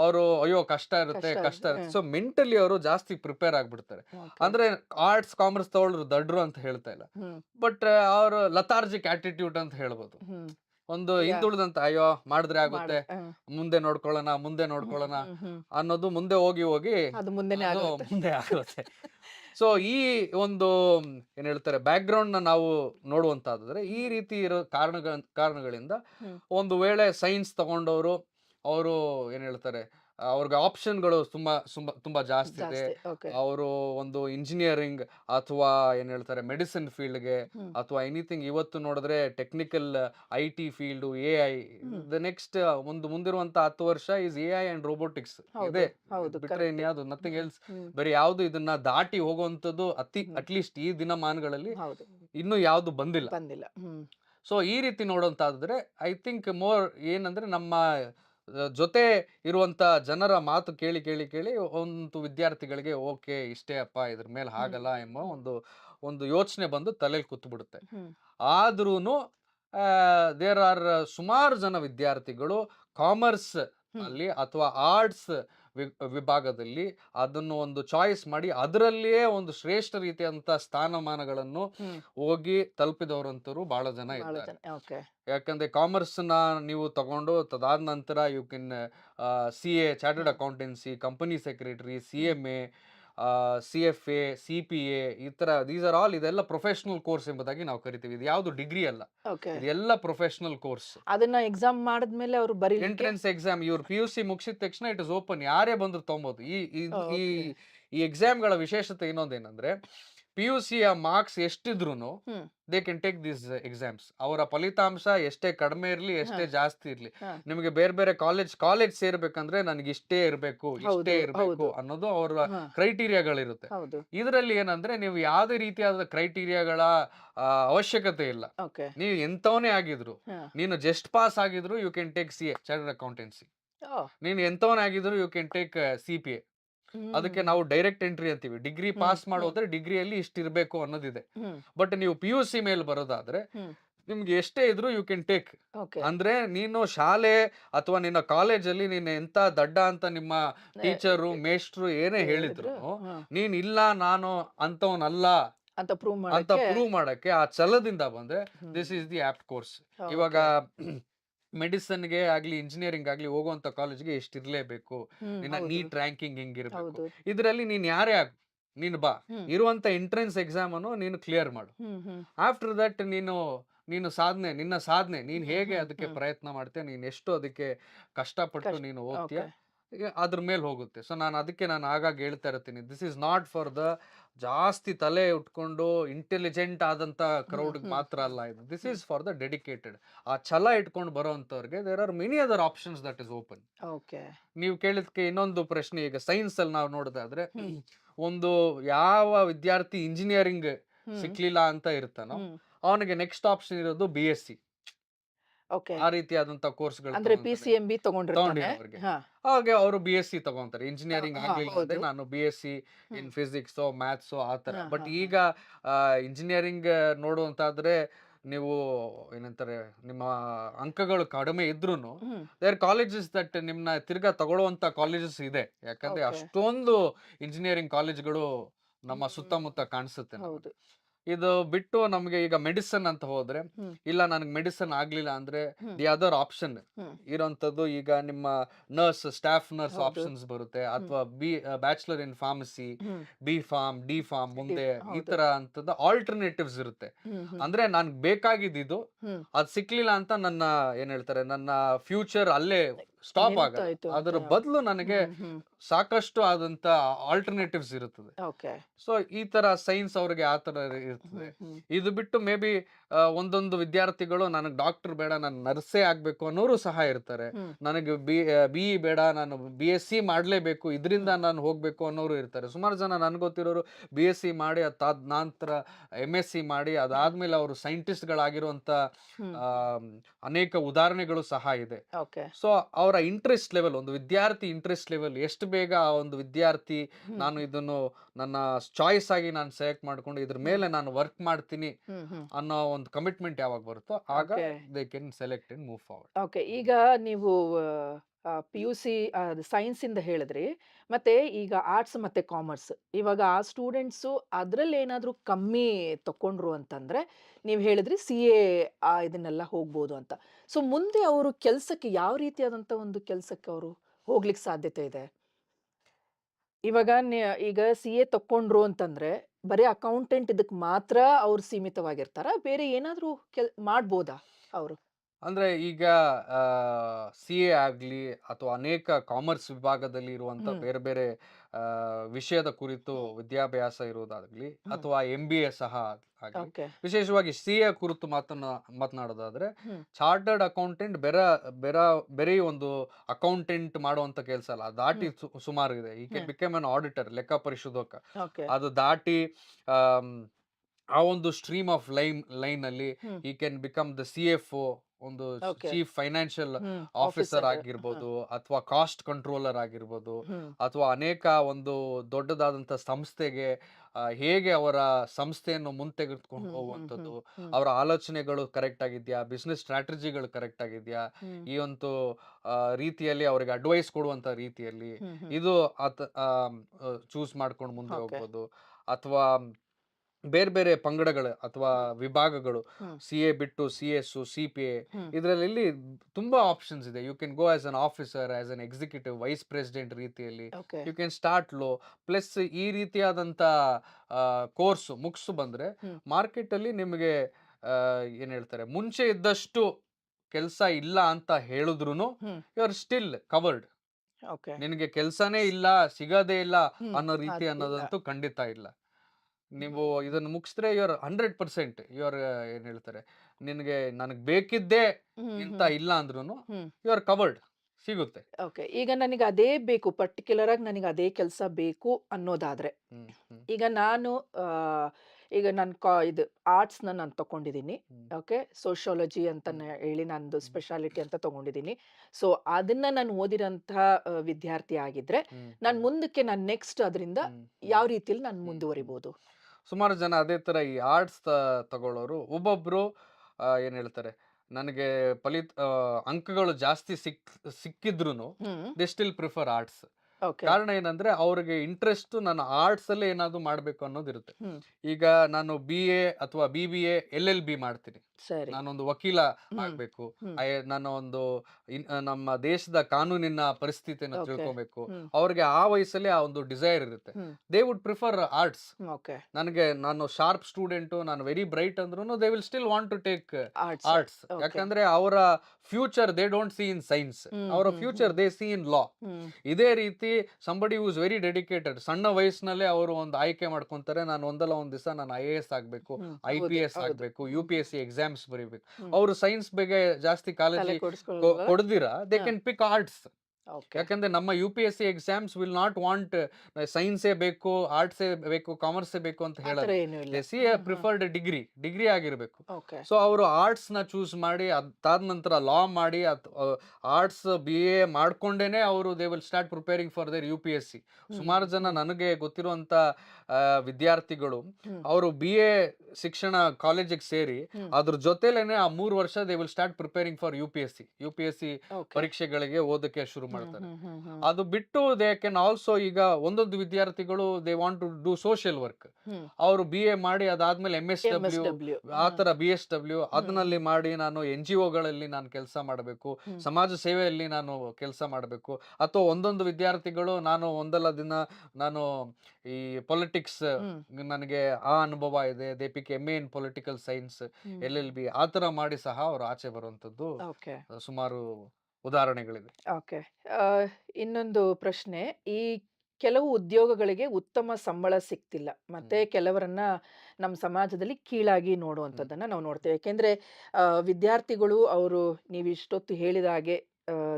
ಅವರು ಅಯ್ಯೋ ಕಷ್ಟ ಇರುತ್ತೆ ಕಷ್ಟ ಇರುತ್ತೆ, ಸೊ ಮೆಂಟಲಿ ಅವರು ಜಾಸ್ತಿ ಪ್ರಿಪೇರ್ ಆಗ್ಬಿಡ್ತಾರೆ. ಅಂದ್ರೆ ಆರ್ಟ್ಸ್ ಕಾಮರ್ಸ್ ತಗೊಳ್ರು ದಡ್ರು ಅಂತ ಹೇಳ್ತಾ ಇಲ್ಲ. ಬಟ್ ಅವರು ಲತಾರ್ಜಿಕ್ ಆಟಿಟ್ಯೂಡ್ ಅಂತ ಹೇಳ್ಬೋದು. ಒಂದು. ಹಿಂದುಳಿದಂತ ಅಯ್ಯೋ ಮಾಡಿದ್ರೆ ಆಗುತ್ತೆ ಮುಂದೆ ನೋಡ್ಕೊಳ್ಳೋಣ ಮುಂದೆ ನೋಡ್ಕೊಳ್ಳೋಣ. ಅನ್ನೋದು ಮುಂದೆ ಹೋಗಿ ಹೋಗಿ ಮುಂದೆ [laughs] ಆಗುತ್ತೆ. ಸೊ ಈ ಒಂದು ಏನ್ ಹೇಳ್ತಾರೆ ಬ್ಯಾಕ್ ಗ್ರೌಂಡ್ನ ನಾವು ನೋಡುವಂತಾದ್ರೆ ಈ ರೀತಿ ಇರೋ ಕಾರಣಗಳ ಕಾರಣಗಳಿಂದ ಒಂದು ವೇಳೆ ಸೈನ್ಸ್ ತಗೊಂಡವರು ಅವರು ಏನ್ ಹೇಳ್ತಾರೆ ಅವ್ರಿಗೆ ಆಪ್ಷನ್ಗಳು ತುಂಬಾ ತುಂಬಾ ತುಂಬಾ ಜಾಸ್ತಿ ಇದೆ. ಅವರು ಒಂದು ಇಂಜಿನಿಯರಿಂಗ್ ಅಥವಾ ಏನ್ ಹೇಳ್ತಾರೆ ಮೆಡಿಸಿನ್ ಫೀಲ್ಡ್ಗೆ ಗೆ ಅಥವಾ ಎನಿಥಿಂಗ್ ಇವತ್ತು ನೋಡಿದ್ರೆ technical I T field A I the next ಒಂದು ಮುಂದಿರುವಂತ ಹತ್ತು ವರ್ಷ is A I and robotics ಇದೆ. ಬಿಟ್ರೆ. ಇನ್ಯಾವುದು ನಥಿಂಗ್ ಎಲ್ಸ್. ಬರೀ ಯಾವ್ದು ಇದನ್ನ ದಾಟಿ ಹೋಗುವಂತದ್ದು ಅತಿ. ಅಟ್ಲೀಸ್ಟ್ ಈ ದಿನಮಾನಗಳಲ್ಲಿ ಇನ್ನು ಯಾವ್ದು ಬಂದಿಲ್ಲ. ಸೊ ಈ ರೀತಿ ನೋಡುವಂತಾದ್ರೆ ಐ ಥಿಂಕ್ ಮೋರ್ ಏನಂದ್ರೆ ನಮ್ಮ ಜೊತೆ ಇರುವಂತ ಜನರ ಮಾತು ಕೇಳಿ ಕೇಳಿ ಕೇಳಿ ಒಂದು ವಿದ್ಯಾರ್ಥಿಗಳಿಗೆ ಓಕೆ ಇಷ್ಟೇ ಅಪ್ಪ ಇದ್ರ ಮೇಲೆ ಆಗಲ್ಲ ಎಂಬ ಒಂದು ಒಂದು ಯೋಚನೆ ಬಂದು ತಲೆಯಲ್ಲಿ ಕೂತ್ಬಿಡುತ್ತೆ. ಬಿಡುತ್ತೆ ಆದ್ರೂ ದೇರ್ ಆರ್ ಸುಮಾರು ಜನ ವಿದ್ಯಾರ್ಥಿಗಳು ಕಾಮರ್ಸ್ ಅಲ್ಲಿ ಅಥವಾ ಆರ್ಟ್ಸ್ ವಿಭಾಗದಲ್ಲಿ ಅದನ್ನು ಒಂದು ಚಾಯ್ಸ್ ಮಾಡಿ ಅದರಲ್ಲಿಯೇ ಒಂದು ಶ್ರೇಷ್ಠ ರೀತಿಯಂತ ಸ್ಥಾನಮಾನಗಳನ್ನು ಹೋಗಿ ತಲುಪಿದವರಂತರು ಬಹಳ ಜನ ಇದ್ದಾರೆ. ಯಾಕಂದ್ರೆ ಕಾಮರ್ಸ್ನ ನೀವು ತಗೊಂಡು ತದಾದ ನಂತರ you can C A chartered accountancy company secretary C M A C F A C P A ಈ ತರ ದೀಸ್ ಆರ್ ಆಲ್ ಇದೆಲ್ಲ ಪ್ರೊಫೆಷನಲ್ ಕೋರ್ಸ್ ಎಂಬುದಾಗಿ ನಾವು ಕರಿತೀವಿ. ಇದು ಯಾವುದು ಡಿಗ್ರಿ ಅಲ್ಲ. ಇದೆಲ್ಲ ಪ್ರೊಫೆಷನಲ್ ಕೋರ್ಸ್ ಅದನ್ನ ಎಕ್ಸಾಮ್ ಮಾಡಿದ್ಮೇಲೆ ಅವರು ಬರೀ ಎಂಟ್ರೆನ್ಸ್ ಎಕ್ಸಾಮ್ ಇವ್ರು ಪಿ ಯು ಸಿ ಮುಗಿಸಿದ ತಕ್ಷಣ ಇಟ್ ಇಸ್ ಓಪನ್ ಯಾರೇ ಬಂದ್ರು ತೊಗೊಬೋದು ಈ ಈ- ಈ okay. ಈ ಎಕ್ಸಾಮ್ಗಳ ವಿಶೇಷತೆ ಇನ್ನೊಂದೇನಂದ್ರೆ ಪಿ ಯು ಸಿಯ marks ಎಷ್ಟಿದ್ರು. They can take this exams ಅವರ ಫಲಿತಾಂಶ ಎಷ್ಟೇ ಕಡಿಮೆ ಇರಲಿ ಎಷ್ಟೇ. ಜಾಸ್ತಿ ಇರಲಿ. ನಿಮಗೆ ಬೇರೆ ಬೇರೆ ಕಾಲೇಜ್ ಕಾಲೇಜ್ ಸೇರ್ಬೇಕಂದ್ರೆ ನನಗೆ ಇಷ್ಟೇ ಇರಬೇಕು ಇಷ್ಟೇ ಇರಬೇಕು. ಅನ್ನೋದು ಅವರ ಕ್ರೈಟೀರಿಯಾಗಳಿರುತ್ತೆ ಇದರಲ್ಲಿ ಏನಂದ್ರೆ ನೀವು ಯಾವುದೇ ರೀತಿಯಾದ ಕ್ರೈಟೀರಿಯಾಗಳ ಅವಶ್ಯಕತೆ ಇಲ್ಲ ನೀವು ಎಂತವನೇ ಆಗಿದ್ರು. ನೀನು ಜಸ್ಟ್ ಪಾಸ್ ಆಗಿದ್ರು you can take C A chartered accountancy ನೀನು ಎಂತವನೇ ಆಗಿದ್ರು you can take C P A. ಅದಕ್ಕೆ ನಾವು ಡೈರೆಕ್ಟ್ ಎಂಟ್ರಿ ಅಂತೀವಿ ಡಿಗ್ರಿ ಪಾಸ್. ಮಾಡೋದ್ರೆ ಡಿಗ್ರಿಯಲ್ಲಿ ಇಷ್ಟಿರ್ಬೇಕು ಅನ್ನೋದಿದೆ ಬಟ್ ನೀವು ಪಿ ಯು ಸಿ ಮೇಲೆ ಬರೋದಾದ್ರೆ. ನಿಮ್ಗೆ ಎಷ್ಟೇ ಇದ್ರು ಯು ಕ್ಯಾನ್ ಟೇಕ್ ಅಂದ್ರೆ ನೀನು ಶಾಲೆ ಅಥವಾ ನಿನ್ನ ಕಾಲೇಜಲ್ಲಿ ನೀನು ಎಂತ ದಡ್ಡ ಅಂತ ನಿಮ್ಮ ಟೀಚರು ಮೇಷ್ಟ್ರು ಏನೇ ಹೇಳಿದ್ರು. ನೀನ್ ಇಲ್ಲ ನಾನು ಅಂತವನಲ್ಲ ಅಂತ ಪ್ರೂವ್ ಅಂತ ಮಾಡಕ್ಕೆ ಪ್ರೂವ್ ಮಾಡಕ್ಕೆ ಆ ಛಲದಿಂದ ಬಂದ್ರೆ. This is the apt course ಇವಾಗ. ಮೆಡಿಸನ್ಗೆ ಆಗ್ಲಿ ಇಂಜಿನಿಯರಿಂಗ್ ಆಗ್ಲಿ ಹೋಗುವಂತ ಕಾಲೇಜ್ಗೆ ಎಷ್ಟಿರ್ಲೇಬೇಕು ಹ್ಮ್, ನಿನ್ನ ನೀಟ್ ರ್ಯಾಂಕಿಂಗ್ ಹೆಂಗಿರ್ಬೇಕು. ಇರಬೇಕು ಇದರಲ್ಲಿ ನೀನ್ ಯಾರೇ ಆಗ್ ನೀನ್ ಬಾ. ಇರುವಂತ ಎಂಟ್ರೆನ್ಸ್ ಎಕ್ಸಾಮ್ ಅನ್ನು ನೀನು ಕ್ಲಿಯರ್ ಮಾಡು. ಆಫ್ಟರ್ ದಟ್ ನೀನು ನೀನು ಸಾಧನೆ ನಿನ್ನ ಸಾಧನೆ. ನೀನ್ ಹೇಗೆ ಅದಕ್ಕೆ ಪ್ರಯತ್ನ ಮಾಡ್ತೀಯ ನೀನ್ ಎಷ್ಟು ಅದಕ್ಕೆ ಕಷ್ಟಪಟ್ಟು ಕಷ್ಟ- ನೀನು ಓದ್ತೀಯ? ಅದ್ರ ಮೇಲೆ ಹೋಗುತ್ತೆ ಸೊ ನಾನು ಅದಕ್ಕೆ ನಾನು ಆಗಾಗ ಹೇಳ್ತಾ ಇರ್ತೀನಿ this is not for the ಜಾಸ್ತಿ ತಲೆ ಉಟ್ಕೊಂಡು ಇಂಟೆಲಿಜೆಂಟ್ ಆದಂತ ಕ್ರೌಡ್ ಹ್ಮ್. [laughs] ಮಾತ್ರ ಅಲ್ಲ ಇದು this is for the dedicated ಆ ಛಲ ಇಟ್ಕೊಂಡು ಬರೋವಂಥವ್ರಿಗೆ there are many other options that is open okay ನೀವು ಕೇಳಿದ್ಕೆ ಇನ್ನೊಂದು ಪ್ರಶ್ನೆ ಈಗ ಸೈನ್ಸ್ ಅಲ್ಲಿ ನಾವು ನೋಡೋದಾದ್ರೆ. ಒಂದು ಯಾವ ವಿದ್ಯಾರ್ಥಿ ಇಂಜಿನಿಯರಿಂಗ್. ಸಿಕ್ಲಿಲ್ಲ ಅಂತ ಇರ್ತಾನೋ. ಅವನಿಗೆ ನೆಕ್ಸ್ಟ್ ಆಪ್ಷನ್ ಇರೋದು ಬಿ ಎಸ್ ಸಿ ಆ ರೀತಿಯಾದಂತ ಕೋರ್ಸ್ಗಳು ಅಂದ್ರೆ ಪಿ ಸಿ ಎಂ ಬಿ ತಗೊಂಡಿರ್ತಾರೆ. ಹಾಗೆ ಅವರು ಬಿ ಎಸ್ ಸಿ ತಗೊಂತಾರೆ. ಇಂಜಿನಿಯರಿಂಗ್ ಆಗ್ಲಿಲ್ಲ ಅಂದ್ರೆ ನಾನು B S C in. Physics maths ಆ ತರ ಬಟ್ ಈಗ ಇಂಜಿನಿಯರಿಂಗ್ ನೋಡುವಂತಾದ್ರೆ ನೀವು ಏನಂತಾರೆ ನಿಮ್ಮ ಅಂಕಗಳು ಕಡಿಮೆ ಇದ್ರೂನು ಹ್ಮ್. ದೇರ್ ಕಾಲೇಜಸ್ ದಟ್ ನಿಮ್ನ ತಿರ್ಗಾ ತಗೊಳ್ಳುವಂತ ಕಾಲೇಜಸ್ ಇದೆ. ಯಾಕಂದ್ರೆ ಅಷ್ಟೊಂದು ಇಂಜಿನಿಯರಿಂಗ್ ಕಾಲೇಜ್ಗಳು ನಮ್ಮ ಸುತ್ತಮುತ್ತ ಕಾಣಿಸುತ್ತೆ ಹೌದು. ಇದು ಬಿಟ್ಟು ನಮ್ಗೆ ಈಗ ಮೆಡಿಸನ್ ಅಂತ ಹೋದ್ರೆ ಇಲ್ಲ ನನಗೆ ಮೆಡಿಸನ್ ಆಗ್ಲಿಲ್ಲ ಅಂದ್ರೆ. The other option. ಇರೋಂಥದ್ದು. ಈಗ ನಿಮ್ಮ ನರ್ಸ್ ಸ್ಟಾಫ್ ನರ್ಸ್ ಆಪ್ಷನ್ಸ್ ಬರುತ್ತೆ. ಅಥವಾ B bachelor in pharmacy B pharm D pharm ಮುಂದೆ ಈ ತರ ಅಂತದ್ದು ಆಲ್ಟರ್ನೇಟಿವ್ಸ್ ಇರುತ್ತೆ. ಅಂದ್ರೆ ನನ್ಗೆ ಬೇಕಾಗಿದ್ದು ಅದ್ ಸಿಕ್ಲಿಲ್ಲ ಅಂತ ನನ್ನ ಏನ್ ಹೇಳ್ತಾರೆ ನನ್ನ ಫ್ಯೂಚರ್ ಅಲ್ಲೇ ಸ್ಟಾಪ್ ಆಗುತ್ತೆ ಅದರ ಬದಲು ನನಗೆ. ಸಾಕಷ್ಟು ಆದಂತ ಆಲ್ಟರ್ನೇಟಿವ್ಸ್ ಇರುತ್ತದೆ. ಸೊ ಈ ತರ ಸೈನ್ಸ್ ಅವ್ರಿಗೆ ಆ ತರ ಇರ್ತದೆ. ಇದು ಬಿಟ್ಟು ಮೇ ಬಿ ಒಂದೊಂದು ವಿದ್ಯಾರ್ಥಿಗಳು ನನಗೆ ಡಾಕ್ಟರ್ ಬೇಡ ನಾನು ನರ್ಸೇ ಆಗ್ಬೇಕು ಅನ್ನೋರು ಸಹ ಇರ್ತಾರೆ. ನನಗೆ ಬಿ ಬಿ ಬೇಡ ನಾನು ಬಿ ಎಸ್ ಸಿ ಮಾಡಲೇಬೇಕು ಇದರಿಂದ ನಾನು ಹೋಗ್ಬೇಕು ಅನ್ನೋರು ಇರ್ತಾರೆ. ಸುಮಾರು ಜನ ನನ್ಗೆ ಗೊತ್ತಿರೋರು ಬಿ ಎಸ್ ಸಿ ಮಾಡಿ ಅದಾದ ನಂತರ ಎಂ ಎಸ್ ಸಿ ಮಾಡಿ ಅದಾದ್ಮೇಲೆ ಅವರು ಸೈಂಟಿಸ್ಟ್ಗಳಾಗಿರುವಂತ. ಅನೇಕ ಉದಾಹರಣೆಗಳು ಸಹ ಇದೆ. ಸೊ ಅವರ ಇಂಟ್ರೆಸ್ಟ್ ಲೆವೆಲ್ ಒಂದು ವಿದ್ಯಾರ್ಥಿ ಇಂಟ್ರೆಸ್ಟ್ ಲೆವೆಲ್ ಎಷ್ಟು ಬೇಗ ಆ ಒಂದು ವಿದ್ಯಾರ್ಥಿ ನಾನು ಇದನ್ನು ನನ್ನ ಚಾಯ್ಸ್ ಆಗಿ ನಾನು ಸೆಲೆಕ್ಟ್ ಮಾಡ್ಕೊಂಡು ಇದ್ರ ಮೇಲೆ ನಾನು ವರ್ಕ್ ಮಾಡ್ತೀನಿ. ಅನ್ನೋ ಒಂದು ಕಮಿಟ್ಮೆಂಟ್ ಯಾವಾಗ ಬರುತ್ತೋ ಆಗ they can select and move forward okay ಈಗ ನೀವು ಪಿ ಯು ಸಿ ಸೈನ್ಸ್ ಇಂದ ಹೇಳಿದ್ರಿ. ಮತ್ತೆ ಈಗ ಆರ್ಟ್ಸ್ ಮತ್ತೆ ಕಾಮರ್ಸ್ ಇವಾಗ ಆ ಸ್ಟೂಡೆಂಟ್ಸು ಅದ್ರಲ್ಲಿ ಏನಾದ್ರೂ ಕಮ್ಮಿ ತಕೊಂಡ್ರು ಅಂತಂದ್ರೆ ನೀವು ಹೇಳಿದ್ರಿ ಸಿ ಎ ಇದನ್ನೆಲ್ಲ ಹೋಗ್ಬೋದು ಅಂತ. ಸೊ ಮುಂದೆ ಅವರು ಕೆಲಸಕ್ಕೆ ಯಾವ ರೀತಿಯಾದಂತ ಒಂದು ಕೆಲಸಕ್ಕೆ ಅವರು ಹೋಗ್ಲಿಕ್ಕೆ ಸಾಧ್ಯತೆ ಇದೆ? ಇವಾಗ ಈಗ ಸಿ ಎ ತಕೊಂಡ್ರು ಅಂತಂದ್ರೆ ಬರೀ ಅಕೌಂಟೆಂಟ್ ಇದಕ್ಕೆ ಮಾತ್ರ ಅವ್ರು ಸೀಮಿತವಾಗಿರ್ತಾರ? ಬೇರೆ ಏನಾದರೂ ಕೆಲ್ ಮಾಡ್ಬೋದಾ ಅವರು? ಅಂದ್ರೆ ಈಗ ಸಿ ಎ ಆಗ್ಲಿ ಅಥವಾ ಅನೇಕ ಕಾಮರ್ಸ್ ವಿಭಾಗದಲ್ಲಿ ಇರುವಂತ. ಬೇರೆ ಬೇರೆ ಆ, ವಿಷಯದ ಕುರಿತು ವಿದ್ಯಾಭ್ಯಾಸ ಇರುವುದಾಗ್ಲಿ ಅಥವಾ ಎಂ ಬಿ ಎ ಸಹ ಆಗಲಿ ಓಕೆ ವಿಶೇಷವಾಗಿ ಸಿ ಎ ಕುರಿತು ಮಾತನ್ನ ಮಾತನಾಡೋದಾದ್ರೆ ಹ್ಮ್. ಚಾರ್ಟರ್ಡ್ ಅಕೌಂಟೆಂಟ್ ಬೆರ ಬೆರ ಬೇರೆ ಒಂದು ಅಕೌಂಟೆಂಟ್ ಮಾಡುವಂತ ಕೆಲಸ ಅಲ್ಲ ಅದು ದಾಟಿ ಸು- ಸುಮಾರು ಇದೆ ಈ ಹ್ಮ್. ಬಿಕೆಮ್ ಅನ್ ಆಡಿಟರ್ ಲೆಕ್ಕ ಪರಿಶೋಧಕ ಓಕೆ ಅದು ದಾಟಿ ಆಮ್, ಆ ಒಂದು ಸ್ಟ್ರೀಮ್ ಆಫ್ ಲೈನ್ ಲೈನ್ ಅಲ್ಲಿ ಹ್ಮ್. ಈ can become the C F ಒಂದು. Chief financial officer. ಆಗಿರ್ಬೋದು ಅಥವಾ ಕಾಸ್ಟ್ ಕಂಟ್ರೋಲರ್ ಆಗಿರ್ಬೋದು ಅಥವಾ ಅನೇಕ ಒಂದು ದೊಡ್ಡದಾದಂತ ಸಂಸ್ಥೆಗೆ ಹೇಗೆ ಅವರ ಸಂಸ್ಥೆಯನ್ನು ಮುಂತೆಗೆದುಕೊಂಡು ಹೋಗುವಂಥದ್ದು ಅವರ ಆಲೋಚನೆಗಳು ಕರೆಕ್ಟ್ ಆಗಿದ್ಯಾ ಬಿಸ್ನೆಸ್ ಸ್ಟ್ರಾಟಜಿಗಳು ಕರೆಕ್ಟ್ ಆಗಿದ್ಯಾ ಈ ಒಂದು ರೀತಿಯಲ್ಲಿ ಅವರಿಗೆ ಅಡ್ವೈಸ್ ಕೊಡುವಂತ ರೀತಿಯಲ್ಲಿ. ಇದು ಚೂಸ್ ಮಾಡ್ಕೊಂಡು ಮುಂದೆ. ಹೋಗ್ಬೋದು ಅಥವಾ ಬೇರೆ ಬೇರೆ ಪಂಗಡಗಳು ಅಥವಾ ವಿಭಾಗಗಳು. ಸಿ ಎ ಬಿಟ್ಟು C S C P A ಇದರಲ್ಲಿ ತುಂಬಾ ಆಪ್ಷನ್ಸ್ ಇದೆ. You can go as an officer as an executive vice president ರೀತಿಯಲ್ಲಿ. You can start low plus ಈ ರೀತಿಯಾದಂತ ಕೋರ್ಸ್ ಮುಗಿಸು ಬಂದ್ರೆ ಮಾರ್ಕೆಟ್ ಅಲ್ಲಿ ನಿಮಗೆ ಏನ್ ಹೇಳ್ತಾರೆ ಮುಂಚೆ ಇದ್ದಷ್ಟು ಕೆಲಸ ಇಲ್ಲ ಅಂತ ಹೇಳಿದ್ರು. ಯು ಆರ್ ಸ್ಟಿಲ್ ಕವರ್ಡ್ ನಿನಗೆ ಕೆಲಸನೇ ಇಲ್ಲ ಸಿಗೋದೇ ಇಲ್ಲ ಅನ್ನೋ ರೀತಿ. ಅನ್ನೋದಂತೂ ಖಂಡಿತ ಇಲ್ಲ. ನೀವು ಇದನ್ನು ಮುಗಿಸಿದ್ರೆ ಆರ್ ಹಂಡ್ರೆಡ್ ಪರ್ಸೆಂಟ್ ಆರ್ ಏನ್ ಹೇಳ್ತಾರೆ ನಿನಗೆ ನನಗೆ ಬೇಕಿದ್ದೇ ಇಂತ ಇಲ್ಲ ಅಂದ್ರೂ ಆರ್ ಕವರ್ಡ್ ಸಿಗುತ್ತೆ. ಓಕೆ ಈಗ ನನಗೆ ಅದೇ ಬೇಕು ಪರ್ಟಿಕ್ಯುಲರ್ ಆಗಿ ನನಗೆ ಅದೇ ಕೆಲಸ ಬೇಕು ಅನ್ನೋದಾದ್ರೆ. ಈಗ ನಾನು ಈಗ ನಾನು ಕಾ ಇದು ಆರ್ಟ್ಸ್ನ ನಾನು ತಗೊಂಡಿದ್ದೀನಿ. ಓಕೆ? ಸೋಷಿಯಾಲಜಿ ಅಂತ ಹೇಳಿ ನಂದು ಸ್ಪೆಷಾಲಿಟಿ ಅಂತ ತಗೊಂಡಿದ್ದೀನಿ. ಸೊ ಅದನ್ನ ನಾನು ಓದಿರೋಂಥ ವಿದ್ಯಾರ್ಥಿ ಆಗಿದ್ರೆ ನಾನು ಮುಂದಕ್ಕೆ ನಾನು ನೆಕ್ಸ್ಟ್ ಅದರಿಂದ ಯಾವ. ರೀತಿಯಲ್ಲಿ ನಾನು ಮುಂದುವರಿಬೋದು. ಮುಂದುವರಿಬಹುದು ಸುಮಾರು ಜನ ಅದೇ ತರ ಈ ಆರ್ಟ್ಸ್ ತಗೊಳ್ಳೋರು ಒಬ್ಬೊಬ್ಬರು ಏನು ಹೇಳ್ತಾರೆ ನನಗೆ ಫಲಿತ ಅಂಕಗಳು ಜಾಸ್ತಿ ಸಿಕ್ ಸಿಕ್ಕಿದ್ರು ದೇ ಸ್ಟಿಲ್ ಪ್ರಿಫರ್ ಆರ್ಟ್ಸ್. ಕಾರಣ ಏನಂದ್ರೆ ಅವ್ರಿಗೆ ಇಂಟ್ರೆಸ್ಟ್ ನಾನು ಆರ್ಟ್ಸ್ ಅಲ್ಲೇ ಏನಾದ್ರು ಮಾಡ್ಬೇಕು ಅನ್ನೋದಿರುತ್ತೆ ಇರುತ್ತೆ. ಈಗ ನಾನು ಬಿ ಎ ಅಥವಾ B B L L B ಮಾಡ್ತೀನಿ. ನಾನೊಂದು ವಕೀಲ. ಆಗ್ಬೇಕು. ನಾನು ಒಂದು ನಮ್ಮ ದೇಶದ ಕಾನೂನಿನ ಪರಿಸ್ಥಿತಿಯನ್ನು. ತಿಳ್ಕೊಬೇಕು. ಅವ್ರಿಗೆ ಆ ವಯಸ್ಸಲ್ಲಿ ಆ ಒಂದು ಡಿಸೈರ್ ಇರುತ್ತೆ. ದೇ ವುಡ್ ಪ್ರಿಫರ್ ಆರ್ಟ್ಸ್ ನನಗೆ ನಾನು ಶಾರ್ಪ್ ಸ್ಟೂಡೆಂಟ್ ನಾನು ವೆರಿ ಬ್ರೈಟ್ ಅಂದ್ರೂ they will still want to take arts ಯಾಕಂದ್ರೆ ಅವರ future they don't see in science ಅವರ future they see in law ಇದೇ ರೀತಿ ಸಂಬಡಿ ಯೂಸ್ ವೆರಿ ಡೆಡಿಕೇಟೆಡ್ ಸಣ್ಣ ವಯಸ್ಸಿನಲ್ಲೇ ಅವರು ಒಂದು ಆಯ್ಕೆ ಮಾಡ್ಕೊಂತಾರೆ ನಾನು ಒಂದಲ್ಲ ಒಂದ್ ದಿವಸ ನಾನು ಐ ಎ ಎಸ್ ಆಗ್ಬೇಕು. ಐ ಪಿ ಎಸ್ ಆಗ್ಬೇಕು U P S C exams ಬರೀಬೇಕು. ಅವರು ಸೈನ್ಸ್ ಬಗ್ಗೆ ಜಾಸ್ತಿ ಕಾಲೇಜ್ ಕೊಡ್ದಿರಾ ದೇ. ಕ್ಯಾನ್ ಪಿಕ್ ಆರ್ಟ್ಸ್ ಯಾಕಂದ್ರೆ ನಮ್ಮ U P S C exams will not want ಸೈನ್ಸೇ ಬೇಕು ಆರ್ಟ್ಸೇ ಬೇಕು ಕಾಮರ್ಸೇ ಬೇಕು ಅಂತ ಇಲ್ಲ. ಸಿ. ಪ್ರಿಫರ್ಡ್ ಡಿಗ್ರಿ ಡಿಗ್ರಿ ಆಗಿರ್ಬೇಕು. ಸೊ ಅವರು ಆರ್ಟ್ಸ್ನ ಚೂಸ್ ಮಾಡಿ ಅದಾದ ನಂತರ ಲಾ ಮಾಡಿ ಆರ್ಟ್ಸ್ ಬಿ ಎ ಮಾಡ್ಕೊಂಡೇನೆ ಅವರು they will start preparing for their U P S C ಸುಮಾರು ಜನ ನನಗೆ ಗೊತ್ತಿರುವಂತ ವಿದ್ಯಾರ್ಥಿಗಳು. ಅವರು ಬಿ ಎ ಶಿಕ್ಷಣ ಕಾಲೇಜಿಗೆ ಸೇರಿ. ಅದ್ರ ಜೊತೆಲೇನೆ ಆ ಮೂರು ವರ್ಷ they will start preparing for U P S C U P S C ಪರೀಕ್ಷೆಗಳಿಗೆ ಓದಕ್ಕೆ ಶುರು ಮಾಡ್ತಾರೆ. ಅದು ಬಿಟ್ಟು ದೇ ಕ್ಯಾನ್ ಆಲ್ಸೋ ಈಗ ಒಂದೊಂದು ವಿದ್ಯಾರ್ಥಿಗಳು they want to do social work. ಅವರು ಬಿ ಎ ಮಾಡಿ ಅದಾದ್ಮೇಲೆ ಎಂ ಎಸ್ ಡಬ್ಲ್ಯೂ ಆತರ ಬಿ ಎಸ್ ಡಬ್ಲ್ಯೂ ಅದನ್ನಲ್ಲಿ ಮಾಡಿ ನಾನು ಎನ್ ಜಿ ಒಗಳಲ್ಲಿ ನಾನು ಕೆಲಸ ಮಾಡಬೇಕು ಸಮಾಜ ಸೇವೆಯಲ್ಲಿ ನಾನು ಕೆಲಸ ಮಾಡಬೇಕು ಅಥವಾ ಒಂದೊಂದು ವಿದ್ಯಾರ್ಥಿಗಳು ನಾನು ಒಂದಲ್ಲ ದಿನ ನಾನು ಈ ಪೊಲಿಟಿಕ್ಸ್ ಹ್ಮ್. ನನಗೆ ಆ ಅನುಭವ ಇದೆ. They M A in political science. L L B ಆ ತರ ಮಾಡಿ ಸಹ ಅವರು ಆಚೆ ಬರುವಂತದ್ದು ಸುಮಾರು ಉದಾಹರಣೆಗಳಿದೆ ಓಕೆ. ಇನ್ನೊಂದು ಪ್ರಶ್ನೆ. ಈ ಕೆಲವು ಉದ್ಯೋಗಗಳಿಗೆ ಉತ್ತಮ ಸಂಬಳ ಸಿಗ್ತಿಲ್ಲ ಮತ್ತೆ ಕೆಲವರನ್ನ ನಮ್ಮ ಸಮಾಜದಲ್ಲಿ ಕೀಳಾಗಿ ನೋಡುವಂಥದ್ದನ್ನು ನಾವು ನೋಡ್ತೇವೆ. ಯಾಕೆಂದ್ರೆ ವಿದ್ಯಾರ್ಥಿಗಳು ಅವರು ನೀವು ಇಷ್ಟೊತ್ತು ಹೇಳಿದ ಹಾಗೆ